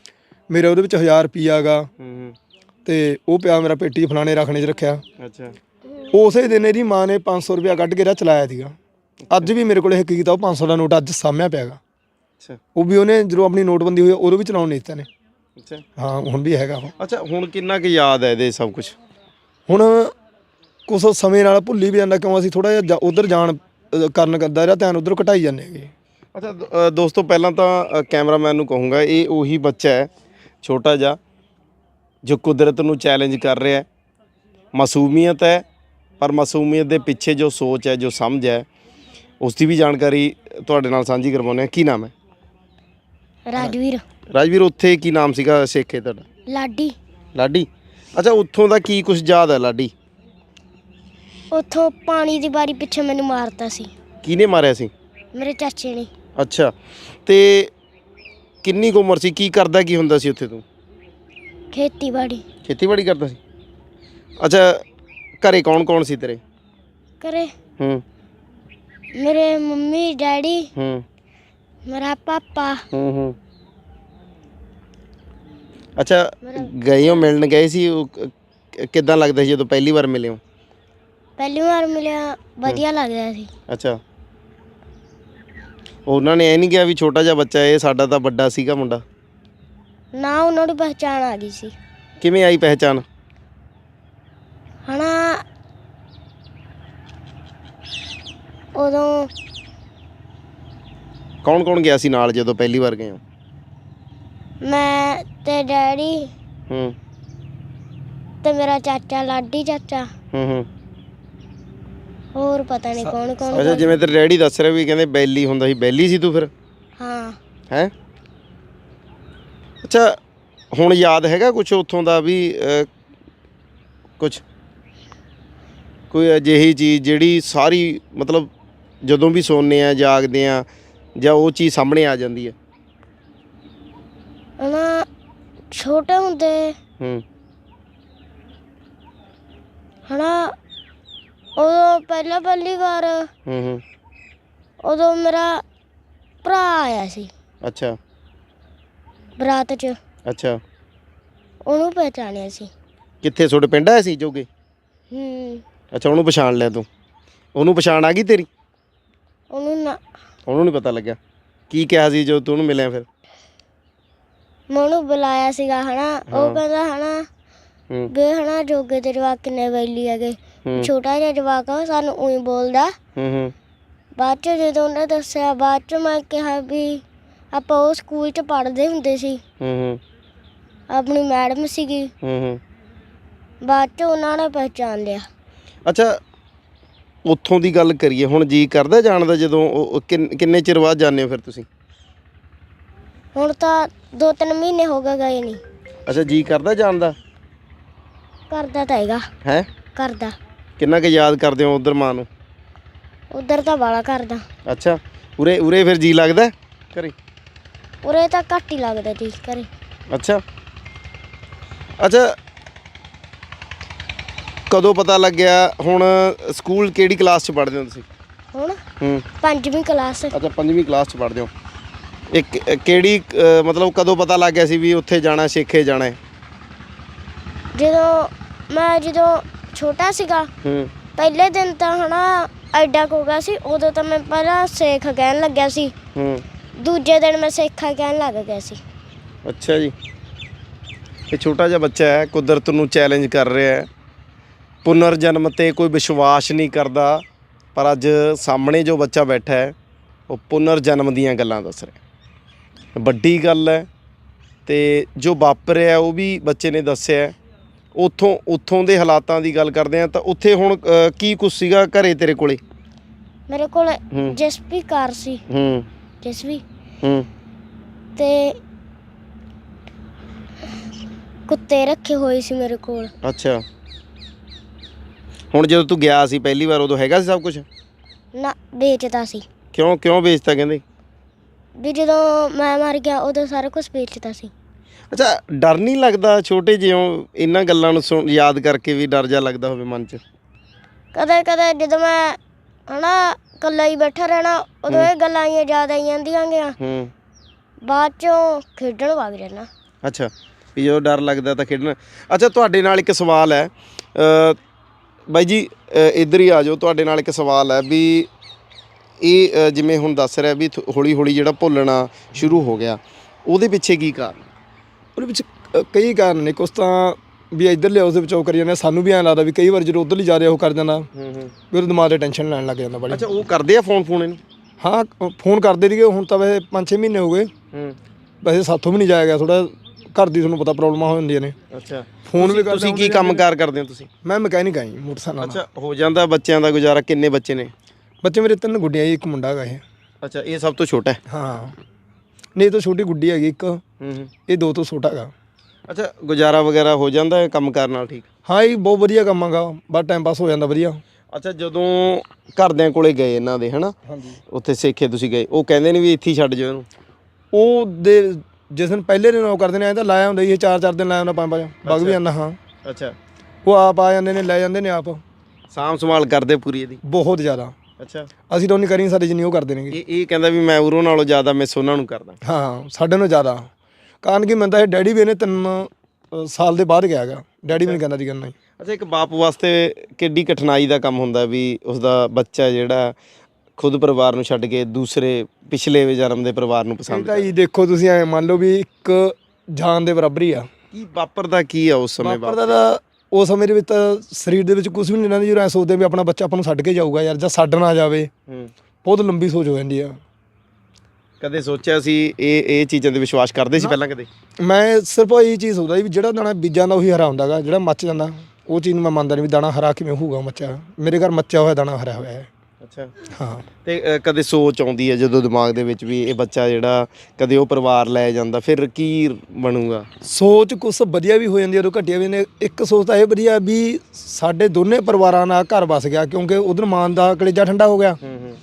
ਮੇਰੇ ਉਹਦੇ ਵਿੱਚ 1000 ਰੁਪਿਆ ਹੈਗਾ ਹੂੰ ਤੇ ਉਹ ਪਿਆ ਮੇਰਾ ਪੇਟੀ ਫਲਾਣੇ ਰੱਖਣੇ 'ਚ ਰੱਖਿਆ। ਅੱਛਾ। ਉਸੇ ਦਿਨ ਇਹਦੀ ਮਾਂ ਨੇ 500 ਰੁਪਿਆ ਕੱਢ ਕੇ ਰਾ ਚਲਾਇਆ ਸੀਗਾ। ਅੱਜ ਵੀ ਮੇਰੇ ਕੋਲ ਇਹ ਕੀ ਕੀਤਾ ਉਹ 500 ਦਾ ਨੋਟ ਅੱਜ ਸਾਹਮਣੇ ਪਿਆਗਾ ਅੱਛਾ। ਉਹ ਵੀ ਉਹਨੇ ਜਦੋਂ ਆਪਣੀ ਨੋਟਬੰਦੀ ਹੋਈ ਉਦੋਂ ਵੀ ਚਲਾਉਣ ਨਹੀਂ ਦਿੱਤਾ ਨੇ। ਅੱਛਾ। ਹਾਂ ਹੁਣ ਵੀ ਹੈਗਾ ਉਹ ਅੱਛਾ ਹੁਣ ਕਿੰਨਾ ਕੁ ਯਾਦ ਹੈ ਇਹਦੇ ਸਭ ਕੁਝ ਹੁਣ ਕੁਛ ਸਮੇਂ ਨਾਲ ਭੁੱਲੀ ਵੀ ਜਾਂਦਾ ਕਿਉਂ ਅਸੀਂ ਥੋੜਾ ਜਿਹਾ ਉਧਰ ਜਾਣ ਅ, ਕਰਨ ਕਰਦਾ ਰਿਹਾ ਧਿਆਨ ਉਧਰ ਘਟਾਈ ਜਾਂਦੇ ਹੈਗੇ। ਅੱਛਾ ਦ- ਅ, ਦੋਸਤੋ ਪਹਿਲਾਂ ਤਾਂ ਅ, ਕੈਮਰਾਮੈਨ ਨੂੰ ਕਹੂੰਗਾ ਇਹ ਉਹੀ ਬੱਚਾ ਹੈ ਛੋਟਾ ਜਿਹਾ ਜੋ ਕੁਦਰਤ ਨੂੰ ਚੈਲੰਜ ਕਰ ਰਿਹਾ ਹੈ। ਮਾਸੂਮੀਅਤ ਹੈ ਪਰ ਮਾਸੂਮੀਅਤ ਦੇ ਪਿੱਛੇ ਜੋ ਸੋਚ ਹੈ ਜੋ ਸਮਝ ਹੈ ਉਸ ਦੀ ਵੀ ਜਾਣਕਾਰੀ ਤੁਹਾਡੇ ਨਾਲ ਸਾਂਝੀ ਕਰਵਾਉਂਦੇ ਹਾਂ। ਕੀ ਨਾਮ ਹੈ? ਰਾਜਵੀਰ। ਰਾਜਵੀਰ ਉੱਥੇ ਕੀ ਨਾਮ ਸੀਗਾ ਸੇਖੇ ਤੁਹਾਡਾ? ਲਾਡੀ। ਲਾਡੀ? ਅੱਛਾ ਉੱਥੋਂ ਦਾ ਕੀ ਕੁਝ ਯਾਦ ਹੈ ਲਾਡੀ? ਉੱਥੋਂ ਪਾਣੀ ਦੀ ਬਾਰੀ ਪਿੱਛੇ ਮੈਨੂੰ ਮਾਰਤਾ ਸੀ। ਕਿਹਨੇ ਮਾਰਿਆ ਸੀ? ਮੇਰੇ ਚਾਚੇ ਨੇ। ਅੱਛਾ ਤੇ ਕਿੰਨੀ ਕੁ ਉਮਰ ਸੀ? ਕੀ ਕਰਦਾ ਕੀ ਹੁੰਦਾ ਸੀ ਉੱਥੇ ਤੂੰ? ਖੇਤੀਬਾੜੀ। ਖੇਤੀਬਾੜੀ ਕਰਦਾ ਸੀ? ਅੱਛਾ ਘਰੇ ਕੌਣ ਕੌਣ ਸੀ ਤੇਰੇ? ਕਰੇ ਹੂੰ। ਮੇਰੇ ਮੰਮੀ ਡੈਡੀ ਹੂੰ। ਮੇਰਾ ਪਾਪਾ। ਹੂੰ ਹੂੰ। ਅੱਛਾ ਗਏ ਹੋ ਮਿਲਣ ਗਏ ਸੀ? ਉਹ ਕ- ਕ- ਕਿੱਦਾਂ ਲੱਗਦਾ ਸੀ ਜਦੋਂ ਪਹਿਲੀ ਵਾਰ ਮਿਲੇ ਹੋ? ਪਹਿਲੀ ਵਾਰ ਮਿਲਿਆ ਵਧੀਆ ਲੱਗਦਾ ਸੀ। ਅੱਛਾ। ਉਹਨਾਂ ਨੇ ਇਹ ਨਹੀਂ ਕਿਹਾ ਵੀ ਛੋਟਾ ਜਿਹਾ ਬੱਚਾ ਇਹ ਸਾਡਾ ਤਾਂ ਵੱਡਾ ਸੀਗਾ ਮੁੰਡਾ। ਨਾ ਉਹਨਾਂ ਨੂੰ ਪਹਿਚਾਣ ਆ ਗਈ ਸੀ। ਕਿਵੇਂ ਆਈ ਪਹਿਚਾਨ ਹਨਾ ਉਦੋਂ ਕੌਣ ਕੌਣ ਗਿਆ ਸੀ ਨਾਲ ਜਦੋਂ ਪਹਿਲੀ ਵਾਰ ਗਏ ਹੋ? ਮੈਂ ਤੇ ਡੈਡੀ ਹੂੰ। ਤੇ ਮੇਰਾ ਚਾਚਾ ਲਾਡੀ ਚਾਚਾ। ਹੂੰ ਹੂੰ। ਹੋਰ ਪਤਾ ਨਹੀਂ ਕੌਣ ਕੌਣ ਅੱਛਾ ਜਿਵੇਂ ਤੇਰੇ ਡੈਡੀ ਦੱਸ ਰਿਹਾ ਵੀ ਕਹਿੰਦੇ ਬੈਲੀ ਹੁੰਦਾ ਸੀ ਬੈਲੀ ਸੀ ਤੂੰ ਫਿਰ? ਹਾਂ। ਹੈ? ਅੱਛਾ ਹੁਣ ਯਾਦ ਹੈਗਾ ਕੁਝ ਉੱਥੋਂ ਦਾ ਵੀ ਕੁਝ ਕੋਈ ਅਜਿਹੀ ਚੀਜ਼ ਜਿਹੜੀ ਸਾਰੀ ਮਤਲਬ ਜਦੋਂ ਵੀ ਸੌਂਦੇ ਆ ਜਾਗਦੇ ਆ ਜਾਂ ਉਹ ਚੀਜ਼ ਸਾਹਮਣੇ ਆ ਜਾਂਦੀ ਹੈ? ਹਨਾ ਛੋਟੇ ਹੁੰਦੇ। ਹੂੰ। ਹਨਾ ਉਦੋਂ ਪਹਿਲਾਂ ਪਹਿਲੀ ਵਾਰ ਹੂੰ ਹੂੰ। ਉਦੋਂ ਮੇਰਾ ਭਰਾ ਆਇਆ ਸੀ। ਅੱਛਾ। ਬਰਾਤ 'ਚ। ਅੱਛਾ। ਉਹਨੂੰ ਪਹਿਚਾਣਿਆ ਸੀ। ਕਿੱਥੇ ਤੁਹਾਡੇ ਪਿੰਡ ਆਇਆ ਸੀ ਜੋਗੇ? ਹੂੰ। ਅੱਛਾ ਉਹਨੂੰ ਪਛਾਣ ਲਿਆ ਤੂੰ। ਉਹਨੂੰ ਪਛਾਣ ਆ ਗਈ ਤੇਰੀ? ਨਾ ਉਹਨੂੰ ਨਹੀਂ ਪਤਾ ਲੱਗਿਆ। ਕੀ ਕਿਹਾ ਸੀ ਜਦੋਂ ਤੂੰ ਉਹਨੂੰ ਮਿਲਿਆ ਫਿਰ? ਮੈਂ ਉਹਨੂੰ ਬੁਲਾਇਆ ਸੀਗਾ ਹਨਾ। ਉਹ ਕਹਿੰਦਾ ਹਨਾ ਹੂੰ। ਵੇ ਹਨਾ ਜੋਗੇ ਦੇ ਜਵਾਕ ਕਿੰਨੇ ਵੈਲੀ ਹੈਗੇ। ਹੂੰ। ਛੋਟਾ ਜਿਹਾ ਜਵਾਕ ਆ ਸਾਨੂੰ ਉਹੀ ਬੋਲਦਾ। ਹੂੰ ਹੂੰ। ਬਾਅਦ ਚ ਜਦੋਂ ਉਹਨੇ ਦੱਸਿਆ ਬਾਅਦ ਚ ਮੈਂ ਕਿਹਾ ਵੀ ਆਪਾਂ ਉਹ ਸਕੂਲ ਚ ਪੜ੍ਹਦੇ ਹੁੰਦੇ ਸੀ। ਹੂੰ ਆਪਣੀ ਮੈਡਮ ਸੀਗੀ। ਹੂੰ ਹੂੰ। ਬਾਅਦ ਚ ਉਹਨਾਂ ਨੇ ਪਹਿਚਾਨ ਲਿਆ। ਅੱਛਾ ਉੱਥੋਂ ਦੀ ਗੱਲ ਕਰੀਏ ਹੁਣ ਜੀ ਕਰਦਾ ਜਾਣ ਦਾ ਜਦੋਂ ਉਹ- ਕਿੰਨ- ਕਿੰਨੇ ਚਿਰ ਬਾਅਦ ਜਾਂਦੇ ਹੋ ਫਿਰ ਤੁਸੀਂ? ਹੁਣ ਤਾਂ ਦੋ ਤਿੰਨ ਮਹੀਨੇ ਹੋ ਗਏ ਗਏ ਨਹੀਂ ਅੱਛਾ ਜੀ ਕਰਦਾ ਜਾਣ ਦਾ ਕਰਦਾ ਤਾਂ ਹੈਗਾ। ਹੈ? ਕਰਦਾ। ਕਿੰਨਾ ਕੁ ਯਾਦ ਕਰਦੇ ਹੋ ਉਧਰ ਮਾਂ ਨੂੰ? ਉਧਰ ਤਾਂ ਬਾਲਾ ਕਰਦਾ। ਅੱਛਾ ਉਰੇ ਉਰੇ ਫਿਰ ਜੀ ਲੱਗਦਾ ਹੈ ਘਰੇ? ਉਰੇ ਤਾਂ ਘੱਟ ਹੀ ਲੱਗਦਾ ਜੀ ਕਰੇ ਅੱਛਾ। ਅੱਛਾ ਕਦੋਂ ਪਤਾ ਲੱਗਿਆ? ਹੁਣ ਸਕੂਲ ਕਿਹੜੀ ਕਲਾਸ 'ਚ ਪੜ੍ਹਦੇ ਹੋ ਤੁਸੀਂ? ਹੁਣ ਹੂੰ। ਪੰਜਵੀਂ ਕਲਾਸ। ਅੱਛਾ ਪੰਜਵੀਂ ਕਲਾਸ 'ਚ ਪੜ੍ਹਦੇ ਹੋ। ਇੱਕ ਕਿਹੜੀ ਅ, ਮਤਲਬ ਕਦੋਂ ਪਤਾ ਲੱਗ ਗਿਆ ਸੀ ਵੀ ਉੱਥੇ ਜਾਣਾ ਸਿੱਖੇ ਜਾਣਾ ਹੈ? ਜਦੋਂ ਮੈਂ ਜਦੋਂ ਛੋਟਾ ਸੀਗਾ ਹੂੰ। ਪਹਿਲੇ ਦਿਨ ਤਾਂ ਹਨਾ ਐਡਾ ਕੁ ਹੋ ਗਿਆ ਸੀ ਉਦੋਂ ਤਾਂ ਮੈਂ ਪਹਿਲਾਂ ਸੇਖ ਕਹਿਣ ਲੱਗਿਆ ਸੀ। ਹੂੰ। ਦੂਜੇ ਦਿਨ ਮੈਂ ਸੇਖਾ ਕਹਿਣ ਲੱਗ ਗਿਆ ਸੀ। ਅੱਛਾ ਜੀ। ਇਹ ਛੋਟਾ ਜਿਹਾ ਬੱਚਾ ਹੈ ਕੁਦਰਤ ਨੂੰ ਚੈਲੰਜ ਕਰ ਰਿਹਾ ਹੈ। ਪੁਨਰ ਜਨਮ ਤੇ ਕੋਈ ਵਿਸ਼ਵਾਸ ਨਹੀਂ ਕਰਦਾ ਪਰ ਅੱਜ ਸਾਹਮਣੇ ਜੋ ਬੱਚਾ ਬੈਠਾ ਹੈ ਉਹ ਪੁਨਰ ਜਨਮ ਦੀਆਂ ਗੱਲਾਂ ਦੱਸ ਰਿਹਾ ਵੱਡੀ ਗੱਲ ਹੈ ਤੇ ਜੋ ਵਾਪਰਿਆ ਉਹ ਵੀ ਬੱਚੇ ਨੇ ਦੱਸਿਆ ਉੱਥੋਂ ਉੱਥੋਂ ਦੇ ਹਾਲਾਤਾਂ ਦੀ ਗੱਲ ਕਰਦੇ ਆ ਤਾਂ ਉੱਥੇ ਹੁਣ ਕੀ ਕੁਛ ਸੀਗਾ ਘਰੇ ਤੇਰੇ ਕੋਲੇ? ਮੇਰੇ ਕੋਲ ਜਸਪੀ ਕਾਰ ਸੀ। ਹੂੰ। ਜਸਪੀ ਹੂੰ। ਤੇ ਕੁੱਤੇ ਰੱਖੇ ਹੋਏ ਸੀ ਮੇਰੇ ਕੋਲ। ਅੱਛਾ। ਹੁਣ ਜਦੋਂ ਤੂੰ ਗਿਆ ਸੀ ਪਹਿਲੀ ਵਾਰ ਉਦੋਂ ਹੈਗਾ ਸੀ ਸਭ ਕੁਝ ਨਾ ਵੇਚਦਾ ਸੀ। ਕਿਉਂ ਕਿਉਂ ਵੇਚਤਾ ਕਹਿੰਦੇ? ਵੀ ਜਦੋਂ ਮੈਂ ਮਰ ਗਿਆ ਉਦੋਂ ਸਾਰਾ ਕੁਝ ਵੇਚਦਾ ਸੀ। ਅੱਛਾ ਡਰ ਨਹੀਂ ਲੱਗਦਾ ਛੋਟੇ ਜਿਉਂ ਇਹਨਾਂ ਗੱਲਾਂ ਨੂੰ ਸੁਣ- ਯਾਦ ਕਰਕੇ ਵੀ ਡਰ ਜਾ ਲੱਗਦਾ ਹੋਵੇ ਮਨ 'ਚ? ਕਦੇ ਕਦੇ ਜਦੋਂ ਮੈਂ ਹਨਾ ਇਕੱਲਾ ਹੀ ਬੈਠਾ ਰਹਿਣਾ ਉਦੋਂ ਇਹ ਗੱਲਾਂ ਆਈਆਂ ਯਾਦ ਆਈ ਜਾਂਦੀਆਂ ਗੀਆਂ। ਹੂੰ। ਬਾਅਦ ਚੋਂ ਖੇਡਣ ਵਗ ਜਾਣਾ ਅੱਛਾ ਵੀ ਜਦੋਂ ਡਰ ਲੱਗਦਾ ਤਾਂ ਖੇਡਣਾ। ਅੱਛਾ ਤੁਹਾਡੇ ਨਾਲ ਇੱਕ ਸਵਾਲ ਹੈ। ਅ, ਬਾਈ ਜੀ ਇੱਧਰ ਹੀ ਆ ਜਾਓ ਤੁਹਾਡੇ ਨਾਲ ਇੱਕ ਸਵਾਲ ਹੈ ਵੀ ਇਹ ਜਿਵੇਂ ਹੁਣ ਦੱਸ ਰਿਹਾ ਵੀ ਹੌਲੀ ਹੌਲੀ ਜਿਹੜਾ ਭੁੱਲਣਾ ਸ਼ੁਰੂ ਹੋ ਗਿਆ ਉਹਦੇ ਪਿੱਛੇ ਕੀ ਕਾਰਨ? ਉਹਦੇ ਵਿੱਚ ਕਈ ਕਾਰਨ ਨੇ ਕੁਛ ਤਾਂ ਵੀ ਇੱਧਰ ਲਿਆਉਸ ਦੇ ਵਿੱਚ ਉਹ ਕਰੀ ਜਾਂਦੇ। ਸਾਨੂੰ ਵੀ ਐਂ ਲੱਗਦਾ ਵੀ ਕਈ ਵਾਰ ਜਦੋਂ ਉਧਰਲੀ ਜਾ ਰਿਹਾ ਉਹ ਕਰ ਜਾਂਦਾ ਹੂੰ ਹੂੰ। ਵੀ ਉਹਦੇ ਦਿਮਾਗ ਤੇ ਟੈਨਸ਼ਨ ਲੈਣ ਲੱਗ ਜਾਂਦਾ ਬੜੀ ਅੱਛਾ ਉਹ ਕਰਦੇ ਆ ਫੋਨ ਫੋਨ ਇਹਨੂੰ? ਹਾਂ ਫੋਨ ਕਰਦੇ ਸੀਗੇ ਹੁਣ ਤਾਂ ਵੈਸੇ 5-6 ਮਹੀਨੇ ਹੋ ਗਏ। ਹੂੰ। ਵੈਸੇ ਸਾਥੋਂ ਵੀ ਨਹੀਂ ਜਾਇਆ ਗਿਆ ਥੋੜਾ ਘਰ ਦੀ ਤੁਹਾਨੂੰ ਪਤਾ ਪ੍ਰੋਬਲਮਾਂ ਹੋ ਜਾਂਦੀਆਂ ਨੇ। ਅੱਛਾ। ਫੋਨ ਵੀ ਕਰਦੇ ਤੁਸੀਂ ਕੀ ਕੰਮਕਾਰ ਕਰਦੇ ਹੋ ਤੁਸੀਂ? ਮੈਂ ਮਕੈਨਿਕ ਆਈ ਮੋਟਰਸਾਈਕਲ ਅੱਛਾ ਹੋ ਜਾਂਦਾ ਬੱਚਿਆਂ ਦਾ ਗੁਜ਼ਾਰਾ ਕਿੰਨੇ ਬੱਚੇ ਨੇ? ਬੱਚੇ ਮੇਰੇ ਤਿੰਨ ਗੁੱਡੀਆਂ ਜੀ ਇੱਕ ਮੁੰਡਾ ਹੈਗਾ ਇਹ। ਅੱਛਾ ਇਹ ਸਭ ਤੋਂ ਛੋਟਾ ਹੈ? ਹਾਂ। ਨਹੀਂ ਇਹ ਤੋਂ ਛੋਟੀ ਗੁੱਡੀ ਹੈਗੀ ਇੱਕ। ਹੂੰ ਹੂੰ। ਇਹ ਦੋ ਤੋਂ ਛੋਟਾ ਹੈਗਾ। ਅੱਛਾ ਗੁਜ਼ਾਰਾ ਵਗੈਰਾ ਹੋ ਜਾਂਦਾ ਹੈ ਕੰਮ ਕਰਨ ਨਾਲ ਠੀਕ? ਹਾਂ ਇਹ ਬਹੁਤ ਵਧੀਆ ਕੰਮ ਹੈਗਾ। ਬਸ ਟਾਈਮ ਪਾਸ ਹੋ ਜਾਂਦਾ ਵਧੀਆ। ਅੱਛਾ ਜਦੋਂ ਘਰਦਿਆਂ ਕੋਲੇ ਗਏ ਇਹਨਾਂ ਦੇ ਹਨਾ? ਹਾਂਜੀ। ਉੱਥੇ ਸਿੱਖੇ ਤੁਸੀਂ ਗਏ। ਉਹ ਕਹਿੰਦੇ ਨੇ ਵੀ ਇੱਥੇ ਹੀ ਛੱਡ ਜਾਓ ਇਹਨੂੰ? ਉਹ ਦੇ ਜਿਸ ਦਿਨ ਪਹਿਲੇ ਦਿਨ ਉਹ ਕਰਦੇ ਨੇ ਐਂ ਤਾਂ ਲਾਇਆ ਹੁੰਦਾ ਜੀ ਇਹ ਚਾਰ ਚਾਰ ਦਿਨ ਲਾਇਆ ਹੁੰਦਾ ਪੰਜ ਪੰਜ ਬਗ ਵੀ ਜਾਂਦਾ ਹਾਂ। ਅੱਛਾ। ਉਹ ਆਪ ਆ ਜਾਂਦੇ ਨੇ ਲੈ ਜਾਂਦੇ ਨੇ ਆਪ। ਸਾਂਭ ਸੰਭਾਲ ਕਰਦੇ ਪੂਰੀ ਇਹਦੀ? ਬਹੁਤ ਜ਼ਿਆਦਾ। ਅੱਛਾ। ਅਸੀਂ ਤਾਂ ਨਹੀਂ ਕਰੀ ਸਾਡੇ ਜਿੰਨੀ ਉਹ ਕਰਦੇ ਨੇਗੇ। ਇਹ ਇਹ ਕਹਿੰਦਾ ਵੀ ਮੈਂ ਉਰੋਂ ਨਾਲੋਂ ਜ਼ਿਆਦਾ ਮਿਸ ਉਹਨਾਂ ਨੂੰ ਕਰਦਾ। ਹਾਂ ਸਾਡੇ ਨਾਲੋਂ ਜ਼ਿਆਦਾ। ਕਾਰਨ ਕਿ ਮੈਨੂੰ ਤਾਂ ਇਹ ਡੈਡੀ ਵੀ ਇਹਨੇ ਤਿੰਨ ਅ, ਸਾਲ ਦੇ ਬਾਅਦ ਗਿਆ ਹੈਗਾ। ਡੈਡੀ ਵੀ ਨਹੀਂ ਕਹਿੰਦਾ ਸੀ ਕਰਨਾ ਹੀ ਅੱਛਾ ਇੱਕ ਬਾਪ ਵਾਸਤੇ ਕਿੱਡੀ ਕਠਿਨਾਈ ਦਾ ਕੰਮ ਹੁੰਦਾ ਵੀ ਉਸਦਾ ਬੱਚਾ ਜਿਹੜਾ ਖੁਦ ਪਰਿਵਾਰ ਨੂੰ ਛੱਡ ਕੇ ਦੂਸਰੇ ਪਿਛਲੇ ਜਨਮ ਦੇ ਪਰਿਵਾਰ ਨੂੰ ਪਸੰਦ ਤਾਂ ਜੀ ਦੇਖੋ ਤੁਸੀਂ ਐ ਮੰਨ ਲਓ ਵੀ ਇੱਕ ਜਾਨ ਦੇ ਬਰਾਬਰ ਹੀ ਆ। ਕੀ ਵਾਪਰਦਾ ਕੀ ਆ ਉਸ ਸਮੇਂ ਵਾਪਰਦਾ ਤਾਂ ਉਸ ਸਮੇਂ ਦੇ ਵਿੱਚ ਤਾਂ ਸਰੀਰ ਦੇ ਵਿੱਚ ਕੁਝ ਵੀ ਨਹੀਂ ਰਹਿੰਦਾ ਜਦੋਂ ਐ ਸੋਚਦੇ ਵੀ ਆਪਣਾ ਬੱਚਾ ਆਪਾਂ ਨੂੰ ਛੱਡ ਕੇ ਜਾਊਗਾ ਯਾਰ ਜਾਂ ਛੱਡ ਨਾ ਜਾਵੇ। ਬਹੁਤ ਲੰਬੀ ਸੋਚ ਹੋ ਜਾਂਦੀ ਆ। ਕਦੇ ਸੋਚਿਆ ਸੀ ਇਹ ਇਹ ਚੀਜ਼ਾਂ ਤੇ ਵਿਸ਼ਵਾਸ ਕਰਦੇ ਸੀ ਪਹਿਲਾਂ ਕਦੇ? ਮੈਂ ਸਿਰਫ ਇਹ ਚੀਜ਼ ਸੋਚਦਾ ਸੀ ਵੀ ਜਿਹੜਾ ਦਾਣਾ ਬੀਜਾਂ ਦਾ ਉਹੀ ਹਰਾ ਹੁੰਦਾਗਾ ਜਿਹੜਾ ਮੱਚ ਜਾਂਦਾ ਉਹ ਚੀਜ਼ ਨੂੰ ਮੈਂ ਮੰਨਦਾ ਨਹੀਂ ਵੀ ਦਾਣਾ ਹਰਾ ਕਿਵੇਂ ਹੋਊਗਾ ਮੱਚਾ ਮੇਰੇ ਘਰ ਮੱਚਿਆ ਹੋਇਆ ਦਾਣਾ ਹਰਾ ਹੋਇਆ ਹੈ। ਅੱਛਾ। ਹਾਂ। ਤੇ ਅ, ਕਦੇ ਸੋਚ ਆਉਂਦੀ ਹੈ ਜਦੋਂ ਦਿਮਾਗ ਦੇ ਵਿੱਚ ਵੀ ਇਹ ਬੱਚਾ ਜਿਹੜਾ ਕਦੇ ਉਹ ਪਰਿਵਾਰ ਲੈ ਜਾਂਦਾ ਫਿਰ ਕੀ ਬਣੂਗਾ? ਸੋਚ ਕੁਛ ਵਧੀਆ ਵੀ ਹੋ ਜਾਂਦੀ ਹੈ ਉਹ ਘਟੀਆ ਵੀ ਨੇ ਇੱਕ ਸੋਚ ਤਾਂ ਇਹ ਵਧੀਆ ਵੀ ਸਾਡੇ ਦੋਨੇ ਪਰਿਵਾਰਾਂ ਨਾਲ ਘਰ ਵਸ ਗਿਆ ਕਿਉਂਕਿ ਉਧਰ ਮਾਂ ਦਾ ਕਲੇਜਾ ਠੰਡਾ ਹੋ ਗਿਆ। ਹੂੰ ਹੂੰ।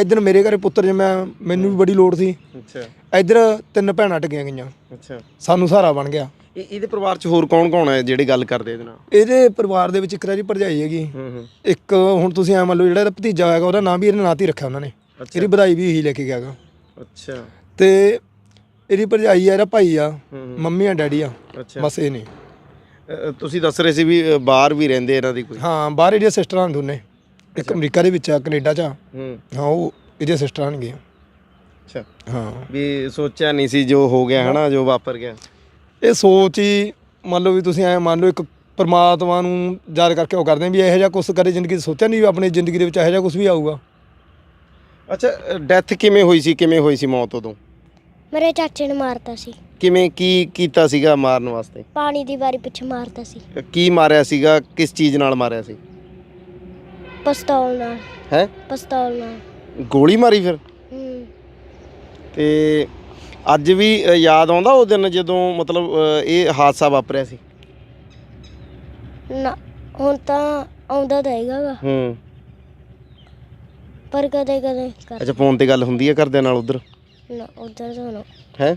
ਇੱਧਰ ਮੇਰੇ ਘਰੇ ਪੁੱਤਰ ਜਿਵੇਂ ਮੈਨੂੰ ਵੀ ਬੜੀ ਲੋੜ ਸੀ। ਅੱਛਾ। ਇੱਧਰ ਤਿੰਨ ਭੈਣਾਂ ਟਕੀਆਂ ਗਈਆਂ। ਅੱਛਾ। ਸਾਨੂੰ ਸਹਾਰਾ ਬਣ ਗਿਆ। ਇਹ ਇਹਦੇ ਪਰਿਵਾਰ 'ਚ ਹੋਰ ਕੌਣ ਕੌਣ ਹੈ ਜਿਹੜੇ ਗੱਲ ਕਰਦੇ ਇਹਦੇ ਨਾਲ? ਇਹਦੇ ਪਰਿਵਾਰ ਦੇ ਵਿੱਚ ਇੱਕ ਰਾਜੀ ਭਰਜਾਈ ਹੈਗੀ। ਹੂੰ ਹੂੰ। ਇੱਕ ਹੁਣ ਤੁਸੀਂ ਐ ਮੰਨ ਲਓ ਜਿਹੜਾ ਇਹਦਾ ਭਤੀਜਾ ਹੋਏਗਾ ਉਹਦਾ ਨਾਮ ਵੀ ਇਹਨੇ ਨਾਂ ਤੇ ਹੀ ਰੱਖਿਆ ਉਹਨਾਂ ਨੇ। ਅੱਛਾ। ਇਹਦੀ ਵਧਾਈ ਵੀ ਇਹੀ ਲੈ ਕੇ ਗਿਆਗਾ ਅੱਛਾ। ਤੇ ਇਹਦੀ ਭਰਜਾਈ ਆ ਇਹਦਾ ਭਾਈ ਆ ਮੰਮੀ ਆ ਡੈਡੀ ਆ ਅੱਛਾ। ਬਸ ਇਹ ਨੇ। ਅ, ਤੁਸੀਂ ਦੱਸ ਰਹੇ ਸੀ ਵੀ ਅ, ਬਾਹਰ ਵੀ ਰਹਿੰਦੇ ਇਹਨਾਂ ਦੀ ਕੋਈ? ਹਾਂ ਬਾਹਰ ਇਹਦੀਆਂ ਸਿਸਟਰਾਂ ਨੇ ਦੋਨੇ। ਇੱਕ ਅਮਰੀਕਾ ਦੇ ਵਿੱਚ ਆ ਕੈਨੇਡਾ 'ਚ ਆ। ਹੂੰ। ਹਾਂ ਉਹ ਇਹਦੀਆਂ ਸਿਸਟਰਾਂ ਨੇ ਅੱਛਾ। ਹਾਂ। ਵੀ ਸੋਚਿਆ ਨਹੀਂ ਸੀ ਜੋ ਹੋ ਗਿਆ ਹਨਾ ਜੋ ਵਾਪਰ ਗਿਆ। ਇਹ ਸੋਚ ਹੀ ਮੰਨ ਲਓ ਵੀ ਤੁਸੀਂ ਐ ਮੰਨ ਲਓ ਇੱਕ ਪਰਮਾਤਮਾ ਨੂੰ ਯਾਦ ਕਰਕੇ ਉਹ ਕਰਦੇ ਆ ਵੀ ਇਹੋ ਜਿਹਾ ਕੁਝ ਕਦੇ ਜ਼ਿੰਦਗੀ 'ਚ ਸੋਚਿਆ ਨਹੀਂ ਵੀ ਆਪਣੀ ਜ਼ਿੰਦਗੀ ਦੇ ਵਿੱਚ ਇਹੋ ਜਿਹਾ ਕੁਝ ਵੀ ਆਊਗਾ? ਅੱਛਾ ਡੈਥ ਕਿਵੇਂ ਹੋਈ ਸੀ? ਕਿਵੇਂ ਹੋਈ ਸੀ ਮੌਤ ਉਦੋਂ? ਮੇਰੇ ਚਾਚੇ ਨੇ ਮਾਰਤਾ ਸੀ। ਕਿਵੇਂ ਕੀ ਕੀਤਾ ਸੀਗਾ ਮਾਰਨ ਵਾਸਤੇ? ਪਾਣੀ ਦੀ ਵਾਰੀ ਪਿੱਛੇ ਮਾਰਤਾ ਸੀ। ਕੀ ਮਾਰਿਆ ਸੀਗਾ? ਕਿਸ ਚੀਜ਼ ਨਾਲ ਮਾਰਿਆ ਸੀ? ਪਿਸਤੌਲ ਨਾਲ। ਹੈ? ਪਿਸਤੌਲ ਨਾਲ। ਗੋਲੀ ਮਾਰੀ ਫਿਰ? ਹੂੰ। ਤੇ ਅੱਜ ਵੀ ਯਾਦ ਆਉਂਦਾ ਉਹ ਦਿਨ ਜਦੋਂ ਮਤਲਬ ਇਹ ਹਾਦਸਾ ਵਾਪਰਿਆ ਸੀ ਨਾ ਹੁਣ ਤਾਂ ਆਉਂਦਾ ਤਾਂ ਹੈਗਾ ਹੂੰ ਪਰ ਕਦੇ ਕਦੇ ਕਰ ਅੱਛਾ ਫੋਨ ਤੇ ਗੱਲ ਹੁੰਦੀ ਹੈ ਘਰਦਿਆਂ ਨਾਲ ਉਧਰ ਨਾ ਉਧਰ ਤੋਂ ਨਾ ਹੈ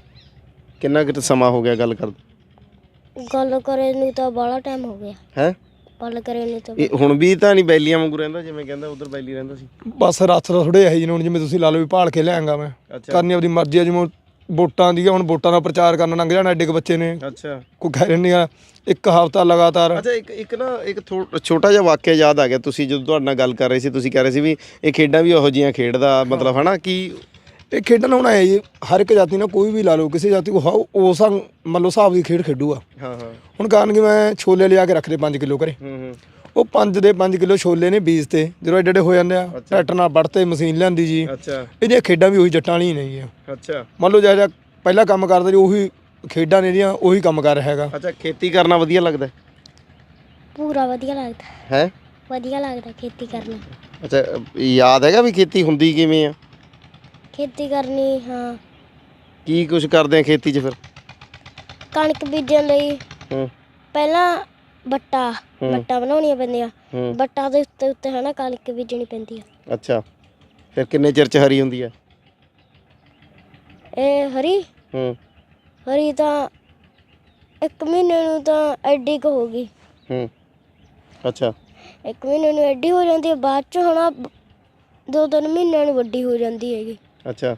ਕਿੰਨਾ ਕੁ ਸਮਾਂ ਹੋ ਗਿਆ ਗੱਲ ਕਰਦੇ ਗੱਲ ਕਰੇ ਨੂੰ ਤਾਂ ਬਾਹਲਾ ਟਾਈਮ ਹੋ ਗਿਆ ਹੈ ਗੱਲ ਕਰੇ ਨੂੰ ਤਾਂ ਇਹ ਹੁਣ ਵੀ ਤਾਂ ਨਹੀਂ ਬੈਲੀਆਂ ਵਾਂਗੂ ਰਹਿੰਦਾ ਜਿਵੇਂ ਕਹਿੰਦਾ ਉਧਰ ਬੈਲੀ ਰਹਿੰਦਾ ਸੀ ਬਸ ਰੱਥ ਦਾ ਥੋੜੇ ਇਹੋ ਜਿਹੇ ਨੇ ਹੁਣ ਜਿਵੇਂ ਤੁਸੀਂ ਲਾ ਲਓ ਵੀ ਭਾਲ ਕੇ ਲਿਆਂਗਾ ਮੈਂ ਅੱਛਾ ਕਰਨੀ ਆਪਦੀ ਮਰਜ਼ੀ ਆ ਜਿਵੇਂ ਵੋਟਾਂ ਦੀ ਆ, ਹੁਣ ਵੋਟਾਂ ਦਾ ਪ੍ਰਚਾਰ ਕਰਨ ਲੰਘ ਜਾਣਾ ਐਡੇ ਕੁ ਬੱਚੇ ਨੇ। ਅੱਛਾ। ਕੋਈ ਕਹਿ ਰਹੇ ਨਹੀਂ ਆ ਇੱਕ ਹਫ਼ਤਾ ਲਗਾਤਾਰ। ਅੱਛਾ ਇੱਕ ਇੱਕ ਨਾ ਇੱਕ ਥੋ- ਛੋਟਾ ਜਿਹਾ ਵਾਕਿਆ ਯਾਦ ਆ ਗਿਆ ਤੁਸੀਂ ਜਦੋਂ ਤੁਹਾਡੇ ਨਾਲ ਗੱਲ ਕਰ ਰਹੇ ਸੀ ਤੁਸੀਂ ਕਹਿ ਰਹੇ ਸੀ ਵੀ ਇਹ ਖੇਡਾਂ ਵੀ ਉਹੋ ਜੀਆਂ ਖੇਡਦਾ ਮਤਲਬ ਹਨਾ ਕਿ ਇਹ ਖੇਡਣ ਹੁਣ ਆਇਆ ਜੀ ਹਰ ਇੱਕ ਜਾਤੀ ਨਾਲ ਕੋਈ ਵੀ ਲਾ ਲਓ ਕਿਸੇ ਜਾਤੀ ਕੋ ਹਾਉ ਉਸ ਹੰ- ਮੰਨ ਲਓ ਹਿਸਾਬ ਦੀ ਖੇਡ ਖੇਡੂਗਾ ਹਾਂ ਹਾਂ। ਹੁਣ ਕਾਰਨ ਕਿ ਮੈਂ ਛੋਲੇ ਲਿਆ ਕੇ ਰੱਖ ਲਏ 5 ਕਿਲੋ ਘਰੇ। ਹੂੰ ਹੂੰ। ਉਹ 5 ਦੇ 5 ਕਿਲੋ ਛੋਲੇ ਨੇ ਬੀਜ ਤੇ ਜਦੋਂ ਐਡੇ ਐਡੇ ਹੋ ਜਾਂਦੇ ਆ ਟਰੈਕਟਰ ਨਾਲ ਵੜਤੇ ਮਸ਼ੀਨ ਲਿਆਂਦੀ ਜੀ। ਅੱਛਾ। ਇਹਦੀਆਂ ਖੇਡਾਂ ਵੀ ਉਹੀ ਜੱਟਾਂ ਵਾਲੀਆਂ ਹੀ ਨੇਗੀਆਂ ਅੱਛਾ। ਮੰਨ ਲਓ ਜਿਹੜਾ ਪਹਿਲਾਂ ਕੰਮ ਕਰਦਾ ਜੀ ਉਹੀ ਖੇਡਾਂ ਨੇ ਜਿਹੜੀਆਂ ਉਹੀ ਕੰਮ ਕਰ ਰਿਹਾ ਹੈਗਾ। ਅੱਛਾ ਖੇਤੀ ਕਰਨਾ ਵਧੀਆ ਲੱਗਦਾ? ਪੂਰਾ ਵਧੀਆ ਲੱਗਦਾ। ਹੈ? ਵਧੀਆ ਲੱਗਦਾ ਖੇਤੀ ਕਰਨਾ। ਅੱਛਾ ਯਾਦ ਹੈਗਾ ਵੀ ਖੇਤੀ ਹੁੰਦੀ ਕਿਵੇਂ ਆ? ਖੇਤੀ ਕਰਨੀ ਹਾਂ। ਕੀ ਕੁਝ ਕਰਦੇ ਆ ਖੇਤੀ 'ਚ ਫਿਰ? ਕਣਕ ਬੀਜਣ ਲਈ। ਹੂੰ। ਪਹਿਲਾਂ ਬੱਟਾ ਹੂੰ। ਬੱਟਾ ਬਣਾਉਣੀਆਂ ਪੈਂਦੀਆਂ। ਹੂੰ। ਬੱਟਾ ਦੇ ਉੱਤੇ ਉੱਤੇ ਹਨਾ ਕਣਕ ਬੀਜਣੀ ਪੈਂਦੀ ਆ। ਅੱਛਾ। ਫਿਰ ਕਿੰਨੇ ਚਿਰ 'ਚ ਹਰੀ ਹੁੰਦੀ ਆ? ਇਹ ਹਰੀ? ਹੂੰ। ਹਰੀ ਤਾਂ ਇੱਕ ਮਹੀਨੇ ਨੂੰ ਤਾਂ ਐਡੀ ਕੁ ਹੋ ਗਈ। ਹੂੰ। ਅੱਛਾ। ਇੱਕ ਮਹੀਨੇ ਨੂੰ ਐਡੀ ਹੋ ਜਾਂਦੀ ਹੈ ਬਾਅਦ ਚ ਹਣਾ ਦੋ ਤਿੰਨ ਮਹੀਨਿਆਂ ਨੂੰ ਵੱਡੀ ਹੋ ਜਾਂਦੀ ਹੈਗੀ। ਅੱਛਾ।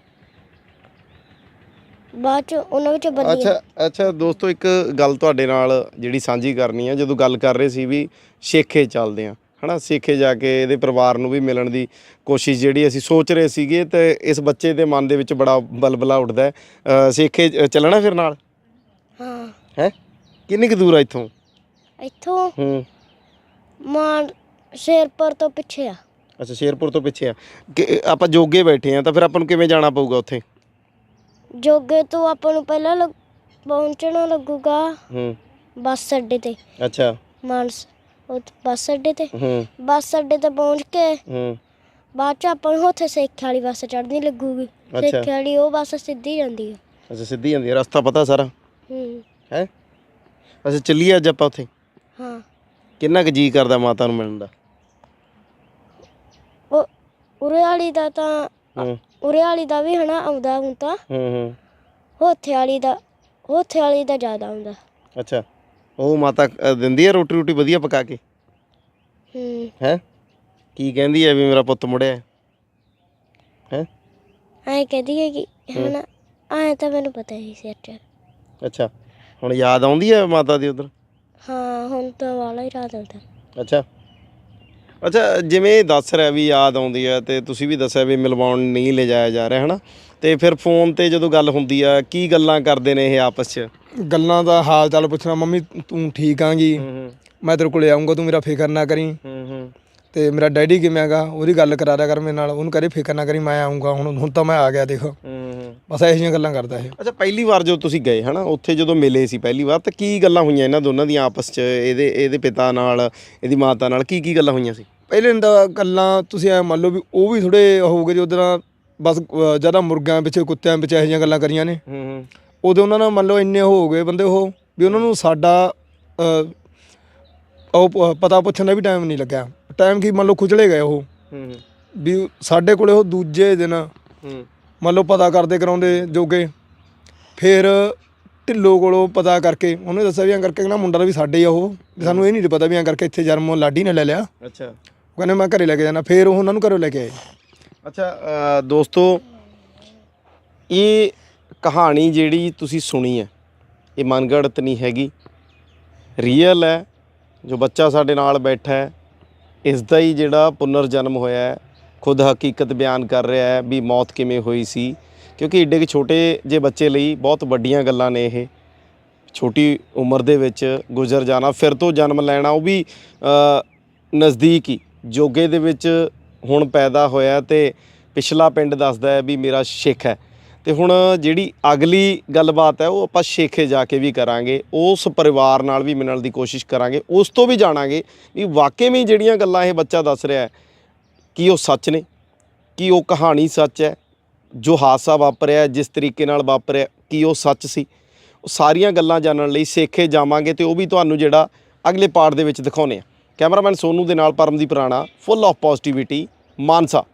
ਬਾਅਦ ਚ ਉਹਨਾਂ ਵਿੱਚ ਬੱਲੀਆਂ ਅੱਛਾ ਅੱਛਾ ਦੋਸਤੋ ਇੱਕ ਗੱਲ ਤੁਹਾਡੇ ਨਾਲ ਜਿਹੜੀ ਸਾਂਝੀ ਕਰਨੀ ਆ ਜਦੋਂ ਗੱਲ ਕਰ ਰਹੇ ਸੀ ਵੀ ਸ਼ੇਖੇ ਚੱਲਦੇ ਆ ਹਨਾ? ਸ਼ੇਖੇ ਜਾ ਕੇ ਇਹਦੇ ਪਰਿਵਾਰ ਨੂੰ ਵੀ ਮਿਲਣ ਦੀ ਕੋਸ਼ਿਸ਼ ਜਿਹੜੀ ਅਸੀਂ ਸੋਚ ਰਹੇ ਸੀਗੇ ਤੇ ਇਸ ਬੱਚੇ ਦੇ ਮਨ ਦੇ ਵਿੱਚ ਬੜਾ ਬਲਬਲਾ ਉੱਠਦਾ ਹੈ। ਸ਼ੇਖੇ ਚੱਲਣਾ ਫਿਰ ਨਾਲ? ਹਾਂ। ਹੈ? ਕਿੰਨੀ ਕੁ ਦੂਰ ਆ ਇੱਥੋਂ? ਇੱਥੋਂ ਹੂੰ। ਮਾਨ ਸ਼ੇਰਪੁਰ ਤੋਂ ਪਿੱਛੇ ਆ। ਅੱਛਾ ਸ਼ੇਰਪੁਰ ਤੋਂ ਪਿੱਛੇ ਆ। ਆਪਾਂ ਜੋਗੇ ਬੈਠੇ ਆ ਤਾਂ ਫਿਰ ਆਪਾਂ ਨੂੰ ਕਿਵੇਂ ਜਾਣਾ ਪਊਗਾ ਉੱਥੇ? ਜੋਗੇ ਤੋਂ ਆਪਾਂ ਨੂੰ ਪਹਿਲਾਂ ਲੱਗ- ਪਹੁੰਚਣਾ ਲੱਗੂਗਾ ਹੂੰ। ਬੱਸ ਅੱਡੇ ਤੇ। ਅੱਛਾ। ਮਾਨਸ ਉਹ ਬੱਸ ਅੱਡੇ ਤੇ। ਹੂੰ। ਬੱਸ ਅੱਡੇ ਤੇ ਪਹੁੰਚ ਕੇ ਹੂੰ। ਬਾਅਦ ਚ ਆਪਾਂ ਨੂੰ ਉੱਥੇ ਸੇਖੇ ਵਾਲੀ ਬੱਸ ਚੜ੍ਹਨੀ ਲੱਗੂਗੀ। ਅੱਛਾ। ਸੇਖੇ ਵਾਲੀ ਉਹ ਬੱਸ ਸਿੱਧੀ ਜਾਂਦੀ ਆ। ਅੱਛਾ ਸਿੱਧੀ ਜਾਂਦੀ ਆ। ਰਸਤਾ ਪਤਾ ਸਾਰਾ? ਹੂੰ। ਹੈ? ਅੱਛਾ ਚੱਲੀਏ ਅੱਜ ਆਪਾਂ ਉੱਥੇ। ਹਾਂ। ਕਿੰਨਾ ਕੁ ਜੀ ਕਰਦਾ ਮਾਤਾ ਨੂੰ ਮਿਲਣ ਦਾ? ਉਹ ਉਰੇ ਵਾਲੀ ਦਾ ਤਾਂ ਹੂੰ। ਉਰੇ ਵਾਲੀ ਦਾ ਵੀ ਹਨਾ ਆਉਂਦਾ ਹੁਣ ਤਾਂ। ਹੂੰ ਹੂੰ। ਹੋਥੇ ਵਾਲੀ ਦਾ ਹੋਥੇ ਵਾਲੀ ਦਾ ਜ਼ਿਆਦਾ ਆਉਂਦਾ। ਅੱਛਾ। ਉਹ ਮਾਤਾ ਅ, ਦਿੰਦੀ ਆ ਰੋਟੀ ਰੋਟੀ ਵਧੀਆ ਪਕਾ ਕੇ? ਹੂੰ। ਹੈ? ਕੀ ਕਹਿੰਦੀ ਆ ਵੀ ਮੇਰਾ ਪੁੱਤ ਮੁੜਿਆ? ਹੈ? ਐਂ ਕਹਦੀ ਹੈ ਕਿ ਹਨਾ ਐਂ ਤਾਂ ਮੈਨੂੰ ਪਤਾ ਹੀ ਸਿਰ ਚ ਅੱਛਾ। ਹੁਣ ਯਾਦ ਆਉਂਦੀ ਆ ਮਾਤਾ ਦੀ ਉਧਰ? ਹਾਂ ਹੁਣ ਤਾਂ ਵਾਲਾ ਹੀ ਰਾਤ ਅੱਛਾ। ਅੱਛਾ ਜਿਵੇਂ ਦੱਸ ਰਿਹਾ ਵੀ ਯਾਦ ਆਉਂਦੀ ਆ ਤੇ ਤੁਸੀਂ ਵੀ ਦੱਸਿਆ ਵੀ ਮਿਲਵਾਉਣ ਨਹੀਂ ਲੈ ਜਾਇਆ ਜਾ ਰਿਹਾ ਹਨਾ? ਤੇ ਫਿਰ ਫੋਨ ਤੇ ਜਦੋਂ ਗੱਲ ਹੁੰਦੀ ਆ ਕੀ ਗੱਲਾਂ ਕਰਦੇ ਨੇ ਇਹ ਆਪਸ 'ਚ? ਗੱਲਾਂ ਦਾ ਹਾਲ ਚਾਲ ਪੁੱਛਣਾ ਮੰਮੀ ਤੂੰ ਠੀਕ ਆਂਗੀ? ਹੂੰ ਮੈਂ ਤੇਰੇ ਕੋਲੇ ਆਉਂਗਾ ਤੂੰ ਮੇਰਾ ਫਿਕਰ ਨਾ ਕਰੀ। ਹੂੰ ਹੂੰ। ਤੇ ਮੇਰਾ ਡੈਡੀ ਕਿਵੇਂ ਹੈਗਾ ਉਹਦੀ ਗੱਲ ਕਰਾ ਦਿਆ ਕਰ ਮੇਰੇ ਨਾਲ ਉਹਨੂੰ ਕਰੇ ਫਿਕਰ ਨਾ ਕਰੀ ਮੈਂ ਆਉਂਗਾ ਹੁਣ ਹੁਣ ਤਾਂ ਮੈਂ ਆ ਗਿਆ ਦੇਖ। ਹੂੰ ਹੂੰ। ਬਸ ਇਹੋ ਜਿਹੀਆਂ ਗੱਲਾਂ ਕਰਦਾ ਇਹ। ਅੱਛਾ ਪਹਿਲੀ ਵਾਰ ਜਦੋਂ ਤੁਸੀਂ ਗਏ ਹਨਾ ਉੱਥੇ ਜਦੋਂ ਮਿਲੇ ਸੀ ਪਹਿਲੀ ਵਾਰ ਤਾਂ ਕੀ ਗੱਲਾਂ ਹੋਈਆਂ ਇਹਨਾਂ ਦੋਨਾਂ ਦੀਆਂ ਆਪਸ 'ਚ ਇਹਦੇ ਇਹਦੇ ਪਿਤਾ ਨਾਲ ਇਹਦੀ ਮਾਤਾ ਨਾਲ ਕੀ ਕੀ ਗੱਲਾਂ ਹੋਈਆਂ ਸੀ? ਪਹਿਲੇ ਦਾ ਗੱਲਾਂ ਤੁਸੀਂ ਐ ਮੰਨ ਲਓ ਵੀ ਉਹ ਵੀ ਥੋੜੇ ਹੋਊਗੇ ਜੀ ਉਹਦਾਂ ਬਸ ਜ਼ਿਆਦਾ ਮੁਰਗਿਆਂ ਪਿੱਛੇ ਕੁੱਤਿਆਂ ਪਿੱਛੇ ਇਹੋ ਜਿਹੀਆਂ ਗੱਲਾਂ ਕਰੀਆਂ ਨੇ। ਹੂੰ ਹੂੰ। ਉਦੋਂ ਉਹਨਾਂ ਨਾਲ ਮੰਨ ਲਓ ਇੰਨੇ ਹੋ ਗਏ ਬੰਦੇ ਉਹ ਵੀ ਉਹਨਾਂ ਨੂੰ ਸਾਡਾ ਅ, ਉਹ ਪ- ਪਤਾ ਪੁੱਛਣ ਦਾ ਵੀ ਟਾਈਮ ਨਹੀਂ ਲੱਗਿਆ। ਟਾਈਮ ਕੀ ਮੰਨ ਲਓ ਖੁਜਲੇ ਗਏ ਉਹ। ਹੂੰ। ਵੀ ਸਾਡੇ ਕੋਲੇ ਉਹ ਦੂਜੇ ਦਿਨ ਹੂੰ। ਮੰਨ ਲਓ ਪਤਾ ਕਰਦੇ ਕਰਾਉਂਦੇ ਜੋਗੇ ਫਿਰ ਢਿੱਲੋ ਕੋਲੋਂ ਪਤਾ ਕਰਕੇ ਉਹਨੇ ਦੱਸਿਆ ਵੀ ਐਂ ਕਰਕੇ ਨਾ ਮੁੰਡਾ ਦਾ ਵੀ ਸਾਡੇ ਆ ਉਹ ਵੀ ਸਾਨੂੰ ਇਹ ਨਹੀਂ ਪਤਾ ਵੀ ਐਂ ਕਰਕੇ ਇੱਥੇ ਜਨਮ ਲਾਡੀ ਨੇ ਲੈ ਲਿਆ। ਉਹ ਅੱਛਾ ਕਹਿੰਦੇ ਮੈਂ ਘਰੇ ਲੈ ਕੇ ਜਾਣਾ ਫਿਰ ਉਹ ਉਹਨਾਂ ਨੂੰ ਘਰੋਂ ਲੈ ਕੇ ਆਏ। ਅੱਛਾ ਅ, ਦੋਸਤੋ ਇਹ ਕਹਾਣੀ ਜਿਹੜੀ ਤੁਸੀਂ ਸੁਣੀ ਹੈ ਇਹ ਮਨਗੜਤ ਨਹੀਂ ਹੈਗੀ। ਰੀਅਲ ਹੈ ਜੋ ਬੱਚਾ ਸਾਡੇ ਨਾਲ ਬੈਠਾ ਹੈ ਇਸ ਦਾ ਹੀ ਜਿਹੜਾ ਪੁਨਰ ਜਨਮ ਹੋਇਆ ਹੈ ਖੁਦ ਹਕੀਕਤ ਬਿਆਨ ਕਰ ਰਿਹਾ ਹੈ ਵੀ ਮੌਤ ਕਿਵੇਂ ਹੋਈ ਸੀ। ਕਿਉਂਕਿ ਏਡੇ ਕੁ ਛੋਟੇ ਜੇ ਬੱਚੇ ਲਈ ਬਹੁਤ ਵੱਡੀਆਂ ਗੱਲਾਂ ਨੇ ਇਹ। ਛੋਟੀ ਉਮਰ ਦੇ ਵਿੱਚ ਗੁਜ਼ਰ ਜਾਣਾ, ਫਿਰ ਤੋਂ ਜਨਮ ਲੈਣਾ, ਉਹ ਵੀ ਨਜ਼ਦੀਕ ਹੀ। ਜੋਗੇ ਦੇ ਵਿੱਚ ਹੁਣ ਪੈਦਾ ਹੋਇਆ ਤੇ ਪਿਛਲਾ ਪਿੰਡ ਦੱਸਦਾ ਹੈ ਵੀ ਮੇਰਾ ਸ਼ੇਖ ਹੈ। ਤੇ ਹੁਣ ਜਿਹੜੀ ਅਗਲੀ ਗੱਲਬਾਤ ਹੈ, ਉਹ ਆਪਾਂ ਸ਼ੇਖੇ ਜਾ ਕੇ ਵੀ ਕਰਾਂਗੇ। ਉਸ ਪਰਿਵਾਰ ਨਾਲ ਵੀ ਮਿਲਣ ਦੀ ਕੋਸ਼ਿਸ਼ ਕਰਾਂਗੇ। ਉਸ ਤੋਂ ਵੀ ਜਾਣਾਂਗੇ ਵੀ ਵਾਕਈ ਵਿੱਚ ਜਿਹੜੀਆਂ ਗੱਲਾਂ ਇਹ ਬੱਚਾ ਦੱਸ ਰਿਹਾ ਹੈ ਕੀ ਉਹ ਸੱਚ ਨੇ? ਕੀ ਉਹ ਕਹਾਣੀ ਸੱਚ ਹੈ? ਜੋ ਹਾਦਸਾ ਵਾਪਰਿਆ, ਜਿਸ ਤਰੀਕੇ ਨਾਲ ਵਾਪਰਿਆ, ਕੀ ਉਹ ਸੱਚ ਸੀ? ਉਹ ਸਾਰੀਆਂ ਗੱਲਾਂ ਜਾਣਨ ਲਈ ਸੇਖੇ ਜਾਵਾਂਗੇ ਤੇ ਉਹ ਵੀ ਤੁਹਾਨੂੰ ਜਿਹੜਾ ਅਗਲੇ ਪਾਰਟ ਦੇ ਵਿੱਚ ਦਿਖਾਉਨੇ ਆ ਕੈਮਰਾਮੈਨ ਸੋਨੂ ਦੇ ਨਾਲ Paramdeep Rana full of positivity Mansa.